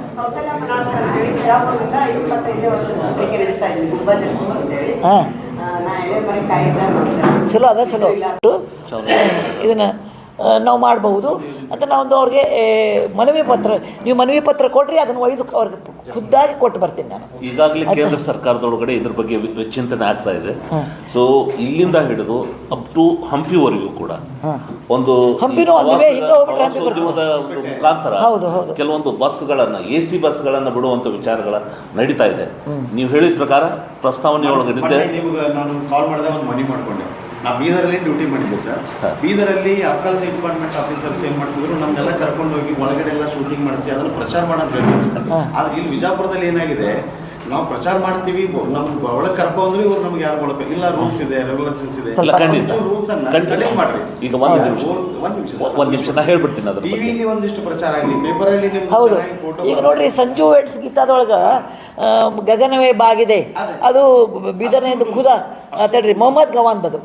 ಹಾಂ. ಚಲೋ ಅದ ಚಲೋ. ಇದನ್ನು ನಾವು ಮಾಡಬಹುದು. ಅಂತ ನಾವೊಂದು ಅವ್ರಿಗೆ ಏ, ಮನವಿ ಪತ್ರ ನೀವು ಮನವಿ ಪತ್ರ ಕೊಡ್ರಿ ಅದನ್ನು ಒಯ್ದು ಅವ್ರಿಗೆ ಖುದ್ದಾಗಿ ಕೊಟ್ಟು ಬರ್ತೀನಿ ನಾನು. ಈಗಾಗಲೇ ಕೇಂದ್ರ ಸರ್ಕಾರದೊಳಗಡೆ ಇದ್ರ ಬಗ್ಗೆ ಚಿಂತನೆ ಆಗ್ತಾ ಇದೆ. ಸೊ ಇಲ್ಲಿಂದ ಹಿಡಿದು ಅಪ್ ಟು ಹಂಪಿವರೆಗೂ ಕೂಡ ಒಂದು ಹಂಪಿನೂ ಒಂದಿವೆ, ಮುಖಾಂತರ. ಕೆಲವೊಂದು ಬಸ್ಗಳನ್ನು ಎ ಸಿ ಬಸ್ಗಳನ್ನು ಬಿಡುವಂಥ ವಿಚಾರಗಳ ನಡೀತಾ ಇದೆ. ನೀವು ಹೇಳಿದ ಪ್ರಕಾರ ಪ್ರಸ್ತಾವನೆ ಒಳಗಡೆ ಮಾಡಿಕೊಂಡೆ ನಾನು ಕಾಲ್ ಮಾಡಿದೆ ಒಂದು ಮನಿ ಮಾಡ್ಕೊಂಡೆ. ನಾ ಬೀದರಲ್ಲಿ ಡ್ಯೂಟಿ ಮಾಡಿದ್ದೆ ಸರ್. ಬೀದರಲ್ಲಿ ಆರ್ಕಾಲಜಿ ಡಿಪಾರ್ಟ್ಮೆಂಟ್ ಆಫೀಸರ್ಸ್ ಏನ್ ಮಾಡ್ತಿದ್ರು ನಮ್ಮನ್ನೆಲ್ಲ ಕರ್ಕೊಂಡು ಹೋಗಿ ಒಳಗಡೆ ಎಲ್ಲ ಶೂಟಿಂಗ್ ಮಾಡಿಸಿ ಅದನ್ನು ಪ್ರಚಾರ ಮಾಡೋದು. ಆದ್ರೆ ಇಲ್ಲಿ ವಿಜಾಪುರದಲ್ಲಿ ಏನಾಗಿದೆ ನಾವು ಪ್ರಚಾರ ಮಾಡ್ತೀವಿ ನಮ್ಗೆ ಒಳಗೆ ಕರ್ಕೊಂಡ್ರೆ ಇವ್ರು ನಮ್ಗೆ ಯಾರು ಕೊಡಬೇಕು ಇಲ್ಲ. ರೂಲ್ಸ್ ಇದೆ ರೆಗ್ಯುಲೇಷನ್ಸ್ ಇದೆ. ರೂಲ್ಸ್ ಅನ್ನ ಮಾಡ್ರಿ. ಈಗ ಒಂದು ನಿಮಿಷ. ಒಂದು ನಿಮಿಷ ಒಂದು ನಿಮಿಷ ನಾ ಹೇಳ್ಬಿಡ್ತೀನಿ ಅದ್ರ ಟಿವಿಲಿ ಒಂದಿಷ್ಟು ಪ್ರಚಾರ ಆಗಲಿ. ಪೇಪರಲ್ಲಿ ನಿಮ್ಗೆ ಫೋಟೋ ಈಗ ನೋಡ್ರಿ ಸಂಜು ಎಡ್ಸ್ ಗೀತಾದೊಳಗೆ ಗಗನವೇ ಬಾಗಿದೆ. ಅದು. ಬೀದರ್ನಿಂದ ಖುದ. ತಡ್ರಿ ಮೊಹಮ್ಮದ್ ಗವಾನ್ದದು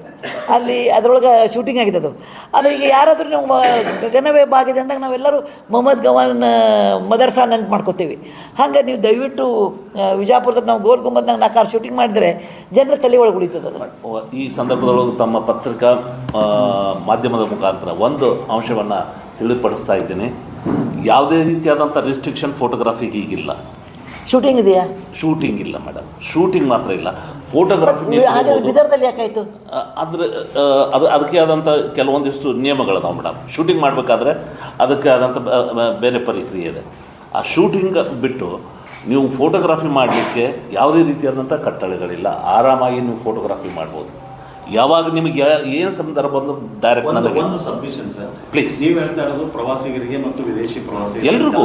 ಅಲ್ಲಿ ಅದರೊಳಗೆ ಶೂಟಿಂಗ್ ಆಗಿದೆ ಅದು ಅದು ಈಗ ಯಾರಾದರೂ ನಾವು ಗಗನವೇ ಬಾಗಿದೆ ಅಂದಾಗ ನಾವೆಲ್ಲರೂ ಮೊಹಮ್ಮದ್ ಗವಾನ್ ಮದರ್ಸಾ ನೆನ್ಪು ಮಾಡ್ಕೋತೀವಿ. ಹಾಗೆ ನೀವು ದಯವಿಟ್ಟು ಆ, ವಿಜಾಪುರದಾಗ ನಾವು ಗೋಲ್ ಗುಂಬದ್ನಾಗ ನಾಲ್ಕಾರು ಶೂಟಿಂಗ್ ಮಾಡಿದರೆ ಜನರ ತಲೆ ಒಳಗೆ ಉಳಿತದೆ ಅದು. ಈ ಸಂದರ್ಭದೊಳಗೆ ತಮ್ಮ ಪತ್ರಿಕಾ ಮಾಧ್ಯಮದ ಮುಖಾಂತರ ಒಂದು ಅಂಶವನ್ನು ತಿಳಿಪಡಿಸ್ತಾ ಇದ್ದೀನಿ. ಯಾವುದೇ ರೀತಿಯಾದಂಥ ರಿಸ್ಟ್ರಿಕ್ಷನ್ ಫೋಟೋಗ್ರಾಫಿಗೆ ಈಗಿಲ್ಲ. ಶೂಟಿಂಗ್ ಇದೆಯಾ? ಶೂಟಿಂಗ್ ಇಲ್ಲ ಮೇಡಮ್ ಶೂಟಿಂಗ್ ಮಾತ್ರ ಇಲ್ಲ. ಫೋಟೋಗ್ರಾಫಿ ಹಾಗಾದ್ರೆ ಬಿದರ್ದಲ್ಲಿ ಯಾಕಾಯಿತು? ಆದರೆ ಅದು ಅದಕ್ಕೆ ಆದಂಥ ಕೆಲವೊಂದಿಷ್ಟು ನಿಯಮಗಳದಾವೆ ಮೇಡಮ್ ಶೂಟಿಂಗ್ ಮಾಡಬೇಕಾದ್ರೆ ಅದಕ್ಕೆ ಆದಂಥ ಬೇರೆ ಪ್ರಕ್ರಿಯೆ ಇದೆ. ಆ ಶೂಟಿಂಗ್ ಬಿಟ್ಟು ನೀವು ಫೋಟೋಗ್ರಾಫಿ ಮಾಡಲಿಕ್ಕೆ ಯಾವುದೇ ರೀತಿಯಾದಂಥ ಕಟ್ಟಳೆಗಳಿಲ್ಲ. ಆರಾಮಾಗಿ ನೀವು ಫೋಟೋಗ್ರಾಫಿ ಮಾಡ್ಬೋದು. ಯಾವಾಗ ನಿಮಗೆ ಏನು ಸಂದರ್ಭ ಬಂದು ಡೈರೆಕ್ಟ್ ಒಂದು ನನಗೆ? ಒಂದು ಸಬ್ಮಿಷನ್ ಸರ್ ಪ್ಲೀಸ್ ನೀವು ಹೇಳ್ತಾ ಇರೋದು ಪ್ರವಾಸಿಗರಿಗೆ ಮತ್ತು ವಿದೇಶಿ ಪ್ರವಾಸಿ ಎಲ್ರಿಗೂ.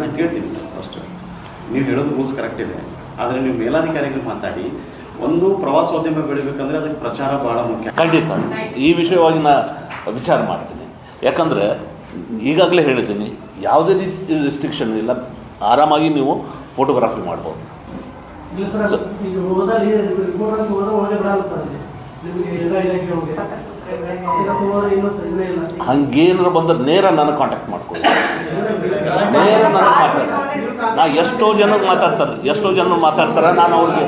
ನಾನು ಕೇಳ್ತೀನಿ ಸರ್ ಫಸ್ಟ್ ನೀವು ಹೇಳೋದು ರೂಲ್ಸ್ ಕರೆಕ್ಟ್ ಇದೆ. ಆದರೆ ನೀವು ಮೇಲಾಧಿಕಾರಿಗಳು ಮಾತಾಡಿ ಒಂದು ಪ್ರವಾಸೋದ್ಯಮ ಬೆಳಿಬೇಕಂದ್ರೆ ಅದಕ್ಕೆ ಪ್ರಚಾರ ಬಹಳ ಮುಖ್ಯ. ಖಂಡಿತ. ಈ ವಿಷಯವಾಗಿ ನಾನು ವಿಚಾರ ಮಾಡ್ತೀನಿ. ಯಾಕಂದರೆ ಈಗಾಗಲೇ ಹೇಳಿದ್ದೀನಿ ಯಾವುದೇ ರೀತಿ ರಿಸ್ಟ್ರಿಕ್ಷನ್ ಇಲ್ಲ. ಆರಾಮಾಗಿ ನೀವು ಫೋಟೋಗ್ರಾಫಿ ಮಾಡ್ಬೋದು. ಸರ್ ಹಂಗೇನಾರು ಬಂದ್ರೆ ನೇರ ನನಗೆ ಕಾಂಟ್ಯಾಕ್ಟ್ ಮಾಡ್ಕೊಳ್ಳಿ. ನೇರ ನನಗೆ ಮಾತಾಡ್ತಾರೆ. ನಾ ಎಷ್ಟೋ ಜನಕ್ಕೆ ಮಾತಾಡ್ತಾರೆ. ಎಷ್ಟೋ ಜನ ಮಾತಾಡ್ತಾರೆ. ನಾನು ಅವ್ರಿಗೆ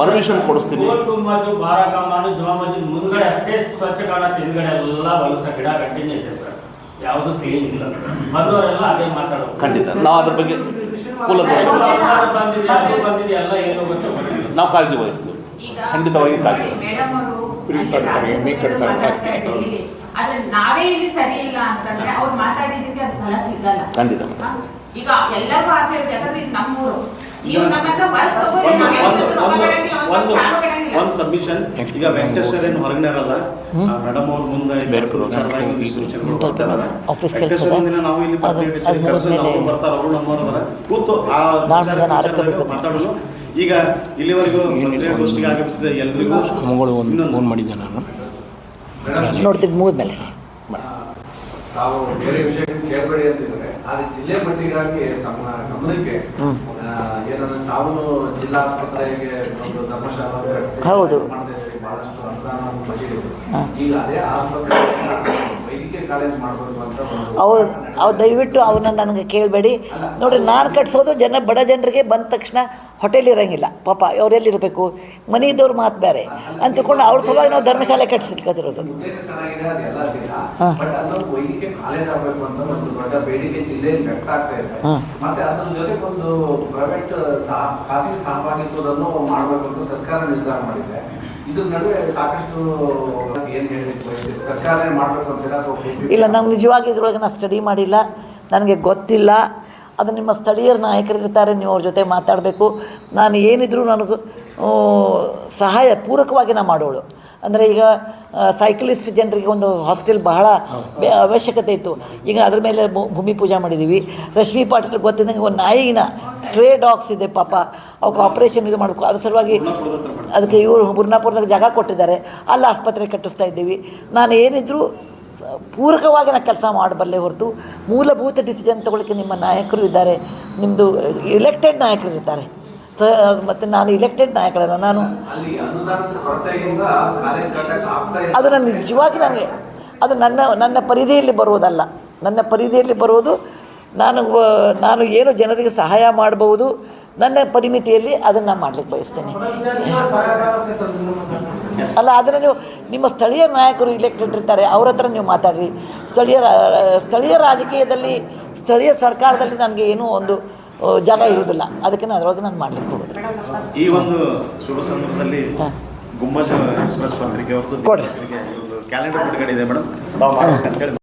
ಪರ್ಮಿಷನ್ ಕೊಡಿಸ್ತೀನಿ. ಖಂಡಿತ. ನಾವು ಅದ್ರ ಬಗ್ಗೆ. ನಾವು ಕಾಳಜಿ ವಹಿಸ್ತೀವಿ. ಖಂಡಿತವಾಗಿ ಕಾಳಜಿ. ಆದ್ರೆ ನಾವೇ ಇಲ್ಲಿ ಸರಿ ಇಲ್ಲ ಅಂತಂದ್ರೆ ಅವ್ರು ಮಾತಾಡಿದ್ದಕ್ಕೆ ಅದು ಫಲ ಸಿಗಲ್ಲ. ಖಂಡಿತ ಈಗ ಎಲ್ಲರಿಗೂ ಆಸೆ ಇರುತ್ತೆ. ಯಾಕಂದ್ರೆ ಇದು ನಮ್ಮೂರು. ನೀವು ನಮ್ಮ ಹತ್ರ ಬಸ್ ತಗೋರಿ ನಾವ್ ಒಂದ್ ಸಬ್ಮಿಷನ್ ಈಗ ವೆಂಕಟೇಶ್ವರ ಏನು ಹೊರಗಡೆ ಇರಲ್ಲ. ಮೇಡಮ್ ಅವ್ರ ಮುಂದೆ ವಿಚಾರವಾಗಿ ನಾವು ಇಲ್ಲಿ ಕರ್ಸಿ ಅವರು ಬರ್ತಾರೆ ಅವರು ನಮ್ಮವ್ರು ಕೂತು ಆ ನಾನು ಈಗ ಇಲ್ಲಿವರೆಗೂ ಪತ್ರಿಕಾಗೋಷ್ಠಿಗೆ ಆಗಮಿಸಿದ ಎಲ್ಲರಿಗೂ ಮಗಳು ಒಂದು ಫೋನ್ ಮಾಡಿದ್ದೆ ನಾನು. ನೋಡ್ತೀನಿ ಮುಗಿದ್ಮೇಲೆ. ತಾವು ಬೇರೆ ವಿಷಯ ಕೇಳಬೇಡಿ ಅಂತಿದ್ರೆ ಆದ್ರೆ ಜಿಲ್ಲೆ ಮಟ್ಟಿಗಾಗಿ ತಮ್ಮ ಗಮನಕ್ಕೆ ಏನಂದ್ರೆ ತಾವು ಜಿಲ್ಲಾ ಆಸ್ಪತ್ರೆಗೆ ಒಂದು ಧರ್ಮಶಾಲಾ ಕಟ್ಸಿ ಹೌದು. ಬಹಳಷ್ಟು ಅನುದಾನ ಈಗ ಅದೇ ಆಸ್ಪತ್ರೆ ವೈದ್ಯಕೀಯ ಕಾಲೇಜ್ ಮಾಡಬೇಕು ಅಂತ ಒಂದು ಅವು ಅವು ದಯವಿಟ್ಟು ಅವನ್ನ ನನಗೆ ಕೇಳಬೇಡಿ. ನೋಡಿ ನಾನು ಕಟ್ಸೋದು ಜನ ಬಡ ಜನರಿಗೆ ಬಂದ ತಕ್ಷಣ ಹೋಟೆಲ್ ಇರೋಂಗಿಲ್ಲ. ಪಾಪ ಅವರೆಲ್ಲಿರಬೇಕು ಮನೆ ಇದ್ದವ್ರ ಮಾತು ಬೇರೆ ಅಂತ ತಿಳ್ಕೊಂಡು ಅವ್ರ ಸಲುವಾಗಿ ನಾವು ಧರ್ಮಶಾಲೆ ಕಟ್ಸಿರ್ಕೋತಿರೋದು ಹಾಂ. ಹಾ. ಇಲ್ಲ ನಾನು ನಿಜವಾಗಿ ಇದ್ರೊಳಗೆ ನಾನು ಸ್ಟಡಿ ಮಾಡಿಲ್ಲ. ನನಗೆ ಗೊತ್ತಿಲ್ಲ. ಅದು ನಿಮ್ಮ ಸ್ಥಳೀಯರ ನಾಯಕರಿರ್ತಾರೆ, ನೀವು ಅವ್ರ ಜೊತೆ ಮಾತಾಡಬೇಕು. ನಾನು ಏನಿದ್ರು ನನಗೆ ಸಹಾಯ ಪೂರಕವಾಗಿ ನಾನು ಮಾಡೋಳು. ಅಂದರೆ ಈಗ ಸೈಕ್ಲಿಸ್ಟ್ ಜನರಿಗೆ ಒಂದು ಹಾಸ್ಟೆಲ್ ಬಹಳ ಅವಶ್ಯಕತೆ ಇತ್ತು. ಈಗ ಅದ್ರ ಮೇಲೆ ಭೂಮಿ ಪೂಜೆ ಮಾಡಿದ್ದೀವಿ ರಶ್ಮಿ ಪಾಟೀಲ್ ಗೊತ್ತಿದ್ದಂಗೆ ಒಂದು ನಾಯಿನ ಸ್ಟ್ರೇ ಡಾಗ್ಸ್ ಇದೆ ಪಾಪ. ಅವಕ್ಕೆ ಆಪ್ರೇಷನ್ ಇದು ಮಾಡಬೇಕು ಅದ್ರ ಸಲುವಾಗಿ ಅದಕ್ಕೆ ಇವರು ಬುರ್ನಾಪುರದಾಗ ಜಾಗ ಕೊಟ್ಟಿದ್ದಾರೆ. ಅಲ್ಲಿ ಆಸ್ಪತ್ರೆ ಕಟ್ಟಿಸ್ತಾ ಇದ್ದೀವಿ. ನಾನು ಏನಿದ್ರು ಪೂರಕವಾಗಿ ನಾನು ಕೆಲಸ ಮಾಡಬಲ್ಲೆ ಹೊರತು ಮೂಲಭೂತ ಡಿಸಿಷನ್ ತಗೊಳ್ಳಿಕ್ಕೆ ನಿಮ್ಮ ನಾಯಕರು ಇದ್ದಾರೆ. ನಿಮ್ಮದು ಇಲೆಕ್ಟೆಡ್ ನಾಯಕರು ಇರ್ತಾರೆ ಸ ಮತ್ತು ನಾನು ಇಲೆಕ್ಟೆಡ್ ನಾಯಕರಲ್ಲ ನಾನು ಅದು ನನ್ನ ನಿಜವಾಗಿ ನನಗೆ ಅದು ನನ್ನ ನನ್ನ ಪರಿಧಿಯಲ್ಲಿ ಬರುವುದಲ್ಲ. ನನ್ನ ಪರಿಧಿಯಲ್ಲಿ ಬರುವುದು ನಾನು ನಾನು ಏನು ಜನರಿಗೆ ಸಹಾಯ ಮಾಡಬಹುದು ನನ್ನ ಪರಿಮಿತಿಯಲ್ಲಿ ಅದನ್ನು ಮಾಡ್ಲಿಕ್ಕೆ ಬಯಸ್ತೇನೆ. ಅಲ್ಲ ಅದನ್ನು ನೀವು ನಿಮ್ಮ ಸ್ಥಳೀಯ ನಾಯಕರು ಇಲೆಕ್ಟೆಡ್ ಇರ್ತಾರೆ ಅವ್ರ ಹತ್ರ ನೀವು ಮಾತಾಡ್ರಿ. ಸ್ಥಳೀಯ ಸ್ಥಳೀಯ ರಾಜಕೀಯದಲ್ಲಿ ಸ್ಥಳೀಯ ಸರ್ಕಾರದಲ್ಲಿ ನನಗೆ ಏನೂ ಒಂದು ಜಾಗ ಇರುವುದಿಲ್ಲ. ಅದಕ್ಕೆ ಅದರೊಳಗೆ ನಾನು ಮಾಡ್ಲಿಕ್ಕೆ ಹೋಗೋದು. ಈ ಒಂದು ಶುಭ ಸಂದರ್ಭದಲ್ಲಿ. ಗುಮ್ಮಜ ಎಕ್ಸ್ಪ್ರೆಸ್ ಪತ್ರಿಕೆ ಒಂದು ಕ್ಯಾಲೆಂಡರ್ ಬಿಡುಗಡೆ ಇದೆ ಮೇಡಮ್.